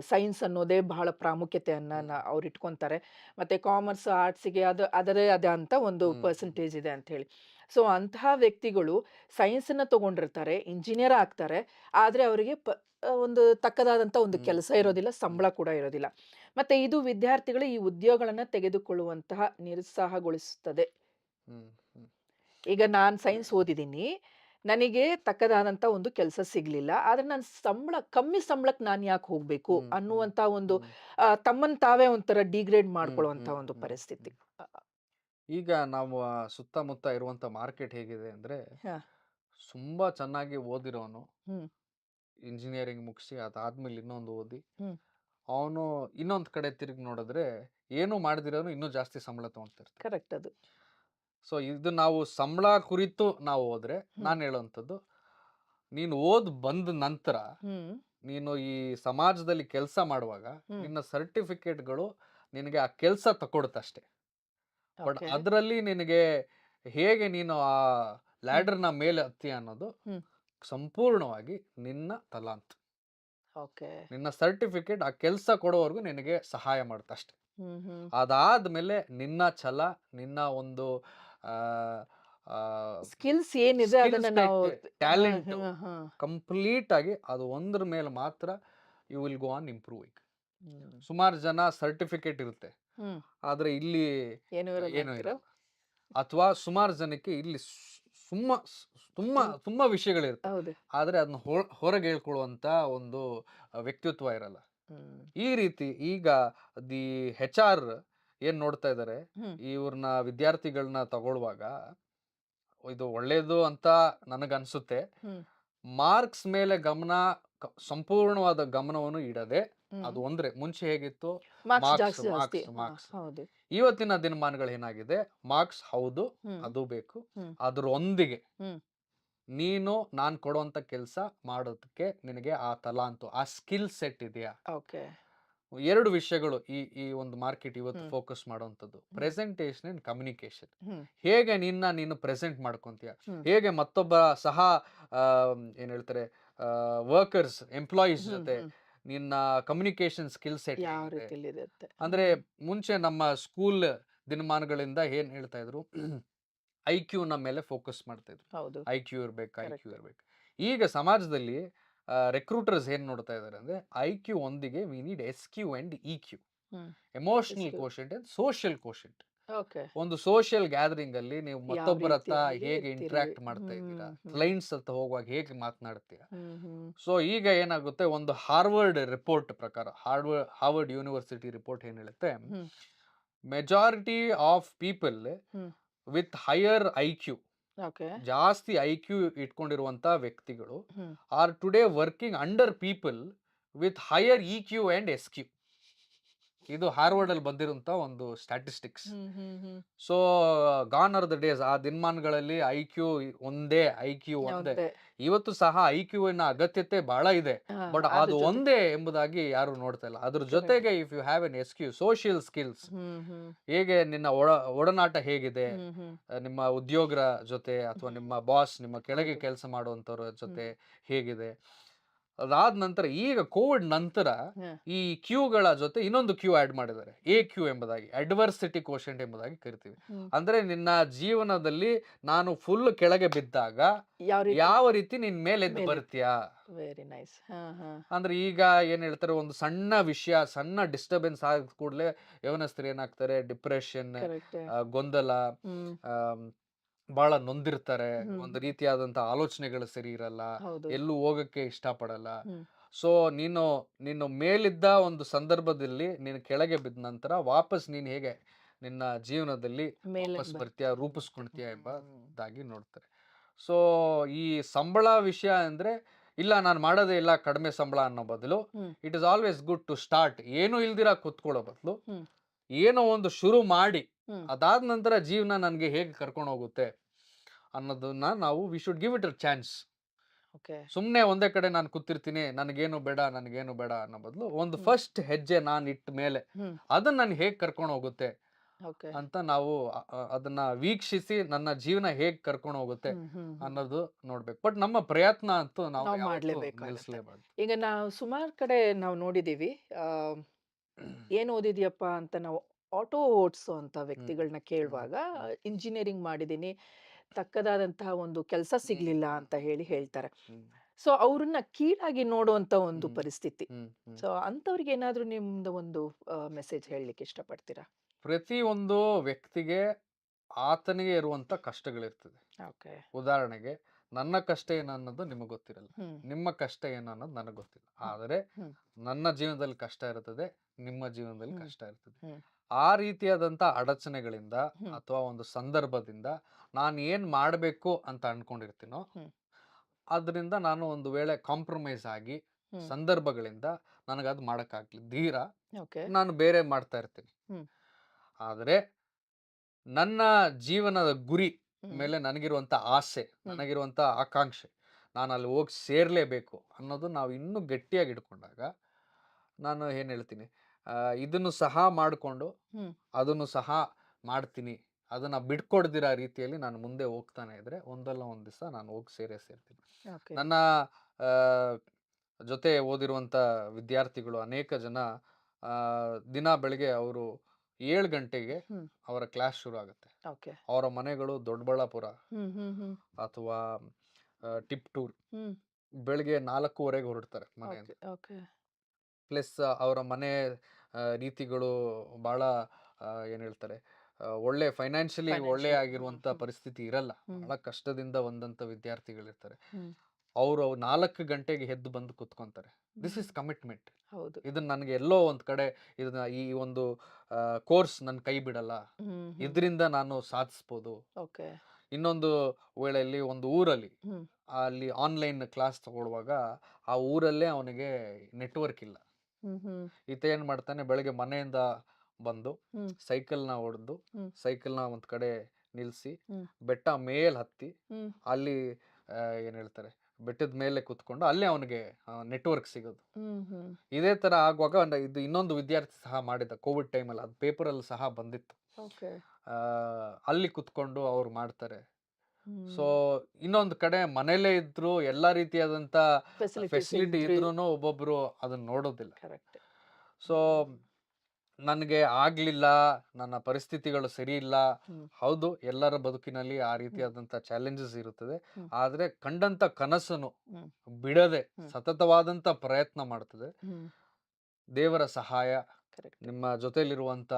ಸೈನ್ಸ್ ಅನ್ನೋದೇ ಬಹಳ ಪ್ರಾಮುಖ್ಯತೆಯನ್ನ. ನ- ಅವ್ರು ಇಟ್ಕೊಂತಾರೆ ಮತ್ತೆ ಕಾಮರ್ಸ್ ಆರ್ಟ್ಸಿಗೆ ಅದು ಅದರೇ ಅಂತ ಒಂದು. ಪರ್ಸೆಂಟೇಜ್ ಇದೆ ಅಂತ ಹೇಳಿ ಸೊ ಅಂತಹ ವ್ಯಕ್ತಿಗಳು ಸೈನ್ಸನ್ನು ತಗೊಂಡಿರ್ತಾರೆ ಇಂಜಿನಿಯರ್ ಆಗ್ತಾರೆ ಆದರೆ ಅವರಿಗೆ ಪ ಆ, ಒಂದು ತಕ್ಕದಾದಂಥ ಒಂದು ಕೆಲಸ ಇರೋದಿಲ್ಲ ಸಂಬಳ ಕೂಡ ಇರೋದಿಲ್ಲ ಮತ್ತೆ ಇದು ವಿದ್ಯಾರ್ಥಿಗಳು ಈ ಉದ್ಯೋಗಗಳನ್ನು ತೆಗೆದುಕೊಳ್ಳುವಂತಹ ನಿರುತ್ಸಾಹಗೊಳಿಸುತ್ತದೆ. ಈಗ ನಾನು ಸೈನ್ಸ್ ಓದಿದ್ದೀನಿ ನನಗೆ ತಕ್ಕದಾದಂಥ ಒಂದು ಕೆಲಸ ಸಿಗಲಿಲ್ಲ. ಆದರೆ ನಾನು ಸಂಬಳ ಕಮ್ಮಿ ಸಂಬಳಕ್ಕೆ ನಾನು ಯಾಕೆ ಹೋಗಬೇಕು. ಅನ್ನುವಂಥ ಒಂದು ತಮ್ಮನ್ನು ತಾವೇ ಒಂಥರ ಡಿಗ್ರೇಡ್. ಮಾಡ್ಕೊಳ್ಳುವಂಥ ಒಂದು ಪರಿಸ್ಥಿತಿ. ಈಗ ನಾವು ಸುತ್ತಮುತ್ತ ಇರುವಂತ ಮಾರ್ಕೆಟ್ ಹೇಗಿದೆ ಅಂದ್ರೆ ತುಂಬ ಚೆನ್ನಾಗಿ ಓದಿರೋನು. ಇಂಜಿನಿಯರಿಂಗ್ ಮುಗಿಸಿ ಅದಾದ್ಮೇಲೆ ಇನ್ನೊಂದು ಓದಿ ಅವನು ಇನ್ನೊಂದು ಕಡೆ ತಿರುಗಿ ನೋಡಿದ್ರೆ ಏನು ಮಾಡಿದಿರೋನು ಇನ್ನೂ ಜಾಸ್ತಿ ಸಂಬಳ ತಗೊಂತಿರ್ತಾರೆ ಕರೆಕ್ಟ್ ಅದು. ಸೊ ಇದು ನಾವು ಸಂಬಳ ಕುರಿತು ನಾವು ಹೋದ್ರೆ. ನಾನು ಹೇಳುವಂಥದ್ದು ನೀನು ಓದ್ ಬಂದ ನಂತರ ನೀನು ಈ ಸಮಾಜದಲ್ಲಿ ಕೆಲಸ ಮಾಡುವಾಗ. ನಿನ್ನ ಸರ್ಟಿಫಿಕೇಟ್ಗಳು ನಿನಗೆ ಆ ಕೆಲಸ ತಕೊಡುತ್ತಷ್ಟೇ. ಬಟ್ ಅದರಲ್ಲಿ ನಿನಗೆ ಹೇಗೆ ನೀನು ಆ ಲ್ಯಾಡರ್ನ ಮೇಲೆ ಹತ್ತಿ ಅನ್ನೋದು ಸಂಪೂರ್ಣವಾಗಿ ನಿನ್ನ ತಲಾಂತ್. ಓಕೆ. ನಿನ್ನ ಸರ್ಟಿಫಿಕೇಟ್ ಆ ಕೆಲಸ ಕೊಡೋವರೆಗೂ ನಿನಗೆ ಸಹಾಯ ಮಾಡುತ್ತೆ ಅಷ್ಟೇ ಅದಾದ್ಮೇಲೆ ನಿನ್ನ ಛಲ ನಿನ್ನ ಒಂದು ಸ್ಕಿಲ್ಸ್ ಏನಿದೆ ಅದನ್ನ ನಾವು ಟ್ಯಾಲೆಂಟ್ ಕಂಪ್ಲೀಟ್ ಆಗಿ ಅದು ಒಂದ್ರ ಮೇಲೆ ಮಾತ್ರ you will go on improving. ಸುಮಾರು ಜನ ಸರ್ಟಿಫಿಕೇಟ್ ಇರುತ್ತೆ. ಆದ್ರೆ ಇಲ್ಲಿ ಏನು ಇರೋ? ಅಥವಾ ಸುಮಾರು ಜನಕ್ಕೆ ಇಲ್ಲಿ ಸುಮ್ಮ ತುಂಬಾ. ತುಂಬಾ ವಿಷಯಗಳಿರುತ್ತೆ ಆದ್ರೆ ಅದನ್ನ ಹೊರಗೆ ಹೇಳ್ಕೊಳ್ಳುವಂತ ಒಂದು ವ್ಯಕ್ತಿತ್ವ ಇರಲ್ಲ ಈ ರೀತಿ ಈಗ ದಿ ಹೆಚ್ ಆರ್ ಏನ್ ನೋಡ್ತಾ ಇದ್ದಾರೆ. ಇವ್ರನ್ನ ವಿದ್ಯಾರ್ಥಿಗಳನ್ನ ತಗೊಳ್ಳುವಾಗ ಇದು ಒಳ್ಳೇದು ಅಂತ ನನಗನ್ಸುತ್ತೆ. ಮಾರ್ಕ್ಸ್ ಮೇಲೆ ಗಮನ ಸಂಪೂರ್ಣವಾದ ಗಮನವನ್ನು ಇಡದೆ ಅದು ಒಂದ್ರೆ ಮುಂಚೆ ಹೇಗಿತ್ತು ಮಾರ್ಕ್ಸ್. ಹೌದು ಇವತ್ತಿನ ದಿನಮಾನಗಳು ಏನಾಗಿದೆ ಮಾರ್ಕ್ಸ್ ಹೌದು. ಅದು ಬೇಕು. ಅದರೊಂದಿಗೆ. ನೀನು ನಾನ್ ಕೊಡುವಂತ ಕೆಲಸ ಮಾಡೋದಕ್ಕೆ ನಿನಗೆ ಆ ತಲಾಂತು ಆ ಸ್ಕಿಲ್ ಸೆಟ್ ಇದೆಯಾ ಓಕೆ ಎರಡು ವಿಷಯಗಳು ಈ ಈ ಒಂದು ಮಾರ್ಕೆಟ್ ಇವತ್ತು ಫೋಕಸ್ ಮಾಡುವಂಥದ್ದು. Presentation and communication. ಹೇಗೆ ನಿನ್ನ ನೀನು ಪ್ರೆಸೆಂಟ್ ಮಾಡ್ಕೊಂತೀಯ? ಹೇಗೆ ಮತ್ತೊಬ್ಬ ಸಹ ಏನ್ ಹೇಳ್ತಾರೆ ವರ್ಕರ್ಸ್ ಎಂಪ್ಲಾಯೀಸ್ ಜೊತೆ. ನಿನ್ನ ಕಮ್ಯುನಿಕೇಶನ್ ಸ್ಕಿಲ್ ಸೆಟ್ ಅಂದ್ರೆ ಮುಂಚೆ ನಮ್ಮ ಸ್ಕೂಲ್ ದಿನಮಾನಗಳಿಂದ ಏನ್ ಹೇಳ್ತಾ ಇದ್ರು? ಐ ಕ್ಯೂ ನಮ್ಮ ಮೇಲೆ ಫೋಕಸ್ ಮಾಡ್ತಾ ಇದ್ರು. ಹೌದು. ಐ ಕ್ಯೂ ಇರ್ಬೇಕು ಐ ಕ್ಯೂ ಇರ್ಬೇಕು. ಈಗ ಸಮಾಜದಲ್ಲಿ ರೆಕ್ರೂಟರ್ಸ್ ಏನ್ ನೋಡ್ತಾ ಇದ್ದಾರೆ ಅಂದ್ರೆ ಐ ಕ್ಯೂ ಒಂದಿಗೆ we need S Q and E Q. Emotional. Quotient and social quotient okay. ಒಂದು ಸೋಷಿಯಲ್ ಗ್ಯಾದರಿಂಗ್ ಅಲ್ಲಿ ನೀವು ಮತ್ತೊಬ್ಬರ ಹತ್ರ ಹೇಗೆ? ಇಂಟ್ರಾಕ್ಟ್ ಮಾಡ್ತಾ ಇದ್ದೀರಾ? ಕ್ಲೈಂಟ್ಸ್ ಹತ್ರ ಹೋಗುವಾಗ ಹೇಗೆ ಮಾತನಾಡ್ತೀರಾ? ಸೊ ಈಗ ಏನಾಗುತ್ತೆ ಒಂದು ಹಾರ್ವರ್ಡ್ ರಿಪೋರ್ಟ್ ಪ್ರಕಾರ ಹಾರ್ವರ್ಡ್ ಹಾರ್ವರ್ಡ್ ಯೂನಿವರ್ಸಿಟಿ ರಿಪೋರ್ಟ್ ಏನ್ ಹೇಳುತ್ತೆ. Majority of people with higher I Q ಜಾಸ್ತಿ ಐ ಕ್ಯೂ ಇಟ್ಕೊಂಡಿರುವಂತ ವ್ಯಕ್ತಿಗಳು. Are today working under people with higher E Q and S Q ಇದು ಹಾರ್ವರ್ಡ್ ಅಲ್ಲಿ ಬಂದಿರುವಂತ ಒಂದು statistics. Hmm so gone are the days ಆ ದಿನಮಾನಗಳಲ್ಲಿ ಐ ಕ್ಯೂ ಒಂದೇ ಐ ಕ್ಯೂ ಒಂದೇ. ಇವತ್ತು ಸಹ ಐ ಕ್ಯೂ ನ ಅಗತ್ಯತೆ ಬಹಳ ಇದೆ. ಬಟ್ ಅದು ಒಂದೇ ಎಂಬುದಾಗಿ ಯಾರು ನೋಡ್ತಾ ಇಲ್ಲ. ಅದ್ರ ಜೊತೆಗೆ if you have an S Q social skills ಹೇಗೆ ನಿನ್ನ ಒಡ ಒಡನಾಟ ಹೇಗಿದೆ? ನಿಮ್ಮ ಉದ್ಯೋಗರ ಜೊತೆ ಅಥವಾ ನಿಮ್ಮ ಬಾಸ್ ನಿಮ್ಮ ಕೆಳಗೆ ಕೆಲಸ ಮಾಡುವಂತವ್ರ ಜೊತೆ ಹೇಗಿದೆ? ಅದಾದ ನಂತರ ಈಗ ಕೋವಿಡ್ ನಂತರ. ಈ ಕ್ಯೂಗಳ ಜೊತೆ ಇನ್ನೊಂದು ಕ್ಯೂ ಆಡ್ ಮಾಡಿದ್ದಾರೆ. ಎ ಕ್ಯೂ ಎಂಬುದಾಗಿ ಅಡ್ವರ್ಸಿಟಿ ಕೋಶೆಂಟ್ ಎಂಬುದಾಗಿ ಕರಿತೀವಿ. ಅಂದ್ರೆ ನಿನ್ನ ಜೀವನದಲ್ಲಿ ನಾನು ಫುಲ್ ಕೆಳಗೆ ಬಿದ್ದಾಗ ಯಾವ ರೀತಿ? ನಿನ್ ಮೇಲೆ ಎದ್ದು. ಬರ್ತೀಯಾ? ವೆರಿ ನೈಸ್ ಅಂದ್ರೆ ಈಗ ಏನ್ ಹೇಳ್ತಾರೆ ಒಂದು ಸಣ್ಣ ವಿಷಯ ಸಣ್ಣ ಡಿಸ್ಟರ್ಬೆನ್ಸ್ ಆದ ಕೂಡಲೇ ಯವನಸ್ಥರು ಏನಾಗ್ತಾರೆ ಡಿಪ್ರೆಷನ್ ಗೊಂದಲ ಬಹಳ ನೊಂದಿರ್ತಾರೆ. ಒಂದು ರೀತಿಯಾದಂತ ಆಲೋಚನೆಗಳು ಸರಿ ಇರಲ್ಲ ಹೌದು. ಎಲ್ಲೂ ಹೋಗಕ್ಕೆ ಇಷ್ಟಪಡಲ್ಲ. ಪಡಲ್ಲ ಸೊ ನೀನು ನೀನು ಮೇಲಿದ್ದ ಒಂದು ಸಂದರ್ಭದಲ್ಲಿ ನೀನು ಕೆಳಗೆ ಬಿದ್ದ ನಂತರ ವಾಪಸ್ ನೀನು ಹೇಗೆ ನಿನ್ನ ಜೀವನದಲ್ಲಿ ಮೇಲೆ ವಾಪಸ್ ಬರ್ತೀಯ ರೂಪಿಸ್ಕೊಳ್ತೀಯ ರೂಪಿಸ್ಕೊಳ್ತೀಯಾ ಎಂಬುದಾಗಿ ನೋಡ್ತಾರೆ. ಸೊ ಈ ಸಂಬಳ ವಿಷಯ ಅಂದ್ರೆ ಇಲ್ಲ ನಾನು ಮಾಡೋದೇ ಇಲ್ಲ ಕಡಿಮೆ ಸಂಬಳ ಅನ್ನೋ ಬದಲು ಹ್ಮ್. It is always good to start ಏನು ಇಲ್ದಿರ ಕುತ್ಕೊಳ್ಳೋ ಬದಲು ಹ್ಮ್. ಏನೋ ಒಂದು ಶುರು ಮಾಡಿ. ಅದಾದ ನಂತರ ಜೀವನ ನನಗೆ ಹೇಗೆ ಕರ್ಕೊಂಡು ಹೋಗುತ್ತೆ ಅನ್ನೋದನ್ನ ನಾವು we should give it a chance ಸುಮ್ಮನೆ ಒಂದೇ ಕಡೆ ನಾನು ಕೂತಿರ್ತೀನಿ ನನಗೇನು ಬೇಡ ನನಗೇನು ಬೇಡ ಅನ್ನೋ ಬದಲು ಒಂದು ಫಸ್ಟ್ ಹೆಜ್ಜೆ ನಾನು ಇಟ್ಟ ಮೇಲೆ ಅದನ್ನ ನಾನು ಹೇಗೆ ಕರ್ಕೊಂಡು ಹೋಗುತ್ತೆ ಅಂತ ನಾವು ಅದನ್ನ ವೀಕ್ಷಿಸಿ ನನ್ನ ಜೀವನ ಹೇಗ್ ಕರ್ಕೊಂಡು ಹೋಗುತ್ತೆ. ಅನ್ನೋದು ನೋಡ್ಬೇಕು. ಬಟ್ ನಮ್ಮ ಪ್ರಯತ್ನ ಅಂತೂ ನಾವು. ನಿಲ್ಲಿಸ್ಲೇಬಾರ್ದು ಈಗ ನಾವು ಸುಮಾರು ಕಡೆ ನಾವು ನೋಡಿದೀವಿ ಏನ್ ಓದಿದ್ಯಪ್ಪ ಅಂತ ನಾವು ಆಟೋ ಓಡಿಸೋ ಅಂತ ವ್ಯಕ್ತಿಗಳನ್ನ ಕೇಳುವಾಗ ಇಂಜಿನಿಯರಿಂಗ್ ಮಾಡಿದ್ದೀನಿ ತಕ್ಕದಾದಂತಹ ಒಂದು ಕೆಲಸ ಸಿಗ್ಲಿಲ್ಲ ಅಂತ ಹೇಳಿ ಹೇಳ್ತಾರೆ. ಸೊ ಅವ್ರನ್ನ ಕೀಳಾಗಿ ನೋಡುವಂತ ಒಂದು ಪರಿಸ್ಥಿತಿ. ಸೊ ಅಂತವ್ರಿಗೆ ಏನಾದ್ರೂ ನಿಮ್ದು ಒಂದು ಮೆಸೇಜ್ ಹೇಳಲಿಕ್ಕೆ ಇಷ್ಟಪಡ್ತೀರಾ? ಪ್ರತಿ ಒಂದು ವ್ಯಕ್ತಿಗೆ ಆತನಿಗೆ ಇರುವಂತ ಕಷ್ಟಗಳಿರ್ತದೆ. ಉದಾಹರಣೆಗೆ ನನ್ನ ಕಷ್ಟ ಏನು ಅನ್ನೋದು ನಿಮಗೆ ಗೊತ್ತಿರಲ್ಲ. ನಿಮ್ಮ ಕಷ್ಟ ಏನು ಅನ್ನೋದು ನನಗೆ ಗೊತ್ತಿಲ್ಲ. ಆದರೆ ನನ್ನ ಜೀವನದಲ್ಲಿ ಕಷ್ಟ ಇರ್ತದೆ ನಿಮ್ಮ ಜೀವನದಲ್ಲಿ ಕಷ್ಟ ಇರ್ತದೆ. ಆ ರೀತಿಯಾದಂತ ಅಡಚಣೆಗಳಿಂದ ಅಥವಾ ಒಂದು ಸಂದರ್ಭದಿಂದ ನಾನು ಏನ್ ಮಾಡಬೇಕು ಅಂತ ಅನ್ಕೊಂಡಿರ್ತೀನೋ ಅದರಿಂದ ನಾನು ಒಂದು ವೇಳೆ ಕಾಂಪ್ರಮೈಸ್ ಆಗಿ ಸಂದರ್ಭಗಳಿಂದ ನನಗದು ಮಾಡೋಕ್ಕಾಗ್ಲಿ. ಧೀರ ಓಕೆ. ನಾನು ಬೇರೆ ಮಾಡ್ತಾ ಇರ್ತೀನಿ. ಆದರೆ ನನ್ನ ಜೀವನದ ಗುರಿ. ಮೇಲೆ ನನಗಿರುವಂತ ಆಸೆ ನನಗಿರುವಂಥ ನನಗಿರುವಂತ ಆಕಾಂಕ್ಷೆ ನಾನು ಅಲ್ಲಿ ಹೋಗಿ ಸೇರ್ಲೇಬೇಕು ಅನ್ನೋದು ನಾವು ಇನ್ನೂ ಗಟ್ಟಿಯಾಗಿ ಇಟ್ಕೊಂಡಾಗ ನಾನು ಏನು ಹೇಳ್ತೀನಿ? ಇದನ್ನು ಸಹ ಮಾಡಿಕೊಂಡು ಅದನ್ನು ಸಹ ಮಾಡ್ತೀನಿ. ಅದನ್ನ ಬಿಟ್ಕೊಡ್ದಿರ ರೀತಿಯಲ್ಲಿ ನಾನು ಮುಂದೆ ಹೋಗ್ತಾನೆ ಇದ್ರೆ ಒಂದಲ್ಲ ಒಂದ್ ದಿವಸ ನಾನು ಹೋಗಿ ಸೇರೇ ಸೇರ್ತೀನಿ. ನನ್ನ ಜೊತೆ ಓದಿರುವಂತ ವಿದ್ಯಾರ್ಥಿಗಳು ಅನೇಕ ಜನ ದಿನ ಬೆಳಿಗ್ಗೆ ಅವರು ಏಳು ಗಂಟೆಗೆ ಅವರ ಕ್ಲಾಸ್ ಶುರು ಆಗುತ್ತೆ. ಅವರ ಮನೆಗಳು ದೊಡ್ಡಬಳ್ಳಾಪುರ ಅಥವಾ ಟಿಪ್ ಟೂರ್ ಬೆಳಿಗ್ಗೆ ನಾಲ್ಕೂವರೆಗೆ ಹೊರಡ್ತಾರೆ ಮನೆಯಿಂದ. ಪ್ಲಸ್ ಅವರ ಮನೆ ರೀತಿಗಳು ಬಹಳ ಏನು ಹೇಳ್ತಾರೆ ಒಳ್ಳೆ ಫೈನಾನ್ಷಿಯಲಿ ಒಳ್ಳೆ ಆಗಿರುವಂತ. ಪರಿಸ್ಥಿತಿ ಇರಲ್ಲ. ಬಹಳ ಕಷ್ಟದಿಂದ ಬಂದಂತ ವಿದ್ಯಾರ್ಥಿಗಳಿರ್ತಾರೆ. ಅವರು ನಾಲ್ಕು ಗಂಟೆಗೆ ಎದ್ದು ಬಂದು ಕುತ್ಕೊಂತಾರೆ. ದಿಸ್ ಇಸ್ ಕಮಿಟ್ಮೆಂಟ್ ಹೌದು. ಇದನ್ನ ನನಗೆ ಎಲ್ಲೋ ಒಂದ್ ಕಡೆ ಇದನ್ನ ಈ ಒಂದು ಕೋರ್ಸ್ ನನ್ನ ಕೈ ಬಿಡಲ್ಲ. ಇದರಿಂದ ನಾನು ಸಾಧಿಸ್ಬೋದು. ಓಕೆ. ಇನ್ನೊಂದು ವೇಳೆಯಲ್ಲಿ ಒಂದು ಊರಲ್ಲಿ ಅಲ್ಲಿ ಆನ್ಲೈನ್ ಕ್ಲಾಸ್ ತಗೊಳ್ಳುವಾಗ ಆ ಊರಲ್ಲೇ ಅವನಿಗೆ ನೆಟ್ವರ್ಕ್ ಇಲ್ಲ. ಈತ ಏನ್ ಮಾಡ್ತಾನೆ ಬೆಳಗ್ಗೆ ಮನೆಯಿಂದ ಬಂದು ಸೈಕಲ್ ಸೈಕಲ್ನ ಹೊಡೆದು ಸೈಕಲ್ ಸೈಕಲ್ನ ಒಂದ್ ಕಡೆ ನಿಲ್ಸಿ ಬೆಟ್ಟ ಮೇಲ್ ಹತ್ತಿ ಅಲ್ಲಿ ಏನ್ ಹೇಳ್ತಾರೆ ಬೆಟ್ಟದ ಮೇಲೆ ಕುತ್ಕೊಂಡು ಅಲ್ಲೇ ಅವನಿಗೆ ನೆಟ್ವರ್ಕ್ ಸಿಗೋದು. ಇದೇ ತರ ಆಗುವಾಗ ಇದು ಇನ್ನೊಂದು ವಿದ್ಯಾರ್ಥಿ ಸಹ ಮಾಡಿದ ಕೋವಿಡ್ ಟೈಮಲ್ಲಿ ಅದು ಪೇಪರಲ್ಲಿ ಸಹ ಬಂದಿತ್ತು. ಅಲ್ಲಿ ಕುತ್ಕೊಂಡು ಅವ್ರು ಮಾಡ್ತಾರೆ. ಸೊ ಇನ್ನೊಂದು ಕಡೆ ಮನೇಲೆ ಇದ್ರು ಎಲ್ಲಾ ರೀತಿಯಾದಂತ ಫೆಸಿಲಿಟಿ ಇದ್ರು ಒಬ್ಬೊಬ್ರು ಅದನ್ನ ನೋಡೋದಿಲ್ಲ. ಸೊ ನನಗೆ ಆಗ್ಲಿಲ್ಲ ನನ್ನ ಪರಿಸ್ಥಿತಿಗಳು ಸರಿ ಇಲ್ಲ. ಹೌದು ಎಲ್ಲರ ಬದುಕಿನಲ್ಲಿ ಆ ರೀತಿಯಾದಂತ ಚಾಲೆಂಜಸ್ ಇರುತ್ತದೆ. ಆದ್ರೆ ಕಂಡಂತ ಕನಸನ್ನು ಬಿಡದೆ. ಸತತವಾದಂತ ಪ್ರಯತ್ನ ಮಾಡ್ತದೆ. ದೇವರ ಸಹಾಯ ನಿಮ್ಮ ಜೊತೆಲಿರುವಂತ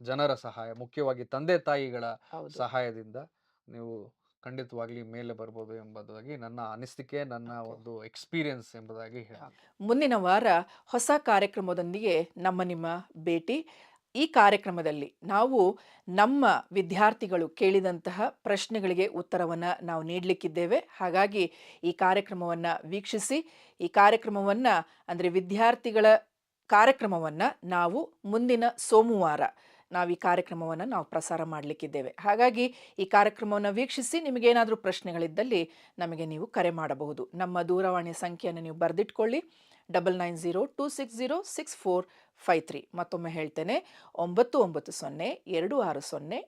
ಜನರ ಸಹಾಯ ಮುಖ್ಯವಾಗಿ ತಂದೆ ತಾಯಿಗಳ ಸಹಾಯದಿಂದ ನೀವು ಖಂಡಿತವಾಗ್ಲಿ ಮೇಲೆ ಬರ್ಬೋದು ಎಂಬುದಾಗಿ ನನ್ನ ಅನಿಸಿಕೆ ನನ್ನ ಒಂದು ಎಕ್ಸ್ಪೀರಿಯನ್ಸ್ ಎಂಬುದಾಗಿ ಮುಂದಿನ ವಾರ ಹೊಸ ಕಾರ್ಯಕ್ರಮದೊಂದಿಗೆ ನಮ್ಮ ನಿಮ್ಮ ಭೇಟಿ. ಈ ಕಾರ್ಯಕ್ರಮದಲ್ಲಿ ನಾವು ನಮ್ಮ ವಿದ್ಯಾರ್ಥಿಗಳು ಕೇಳಿದಂತಹ ಪ್ರಶ್ನೆಗಳಿಗೆ ಉತ್ತರವನ್ನು ನಾವು ನೀಡಲಿಕ್ಕಿದ್ದೇವೆ. ಹಾಗಾಗಿ ಈ ಕಾರ್ಯಕ್ರಮವನ್ನು ವೀಕ್ಷಿಸಿ ಈ ಕಾರ್ಯಕ್ರಮವನ್ನು ಅಂದರೆ ವಿದ್ಯಾರ್ಥಿಗಳ ಕಾರ್ಯಕ್ರಮವನ್ನು ನಾವು ಮುಂದಿನ ಸೋಮವಾರ ನಾವು ಈ ಕಾರ್ಯಕ್ರಮವನ್ನು ನಾವು ಪ್ರಸಾರ ಮಾಡಲಿಕ್ಕಿದ್ದೇವೆ. ಹಾಗಾಗಿ ಈ ಕಾರ್ಯಕ್ರಮವನ್ನು ವೀಕ್ಷಿಸಿ ನಿಮಗೇನಾದರೂ ಪ್ರಶ್ನೆಗಳಿದ್ದಲ್ಲಿ ನಮಗೆ ನೀವು ಕರೆ ಮಾಡಬಹುದು. ನಮ್ಮ ದೂರವಾಣಿ ಸಂಖ್ಯೆಯನ್ನು ನೀವು ಬರೆದಿಟ್ಕೊಳ್ಳಿ. Double nine zero two six zero six four five three. ಮತ್ತೊಮ್ಮೆ ಹೇಳ್ತೇನೆ, ಒಂಬತ್ತು ಒಂಬತ್ತು ಸೊನ್ನೆ, ಎರಡು ಆರು ಸೊನ್ನೆ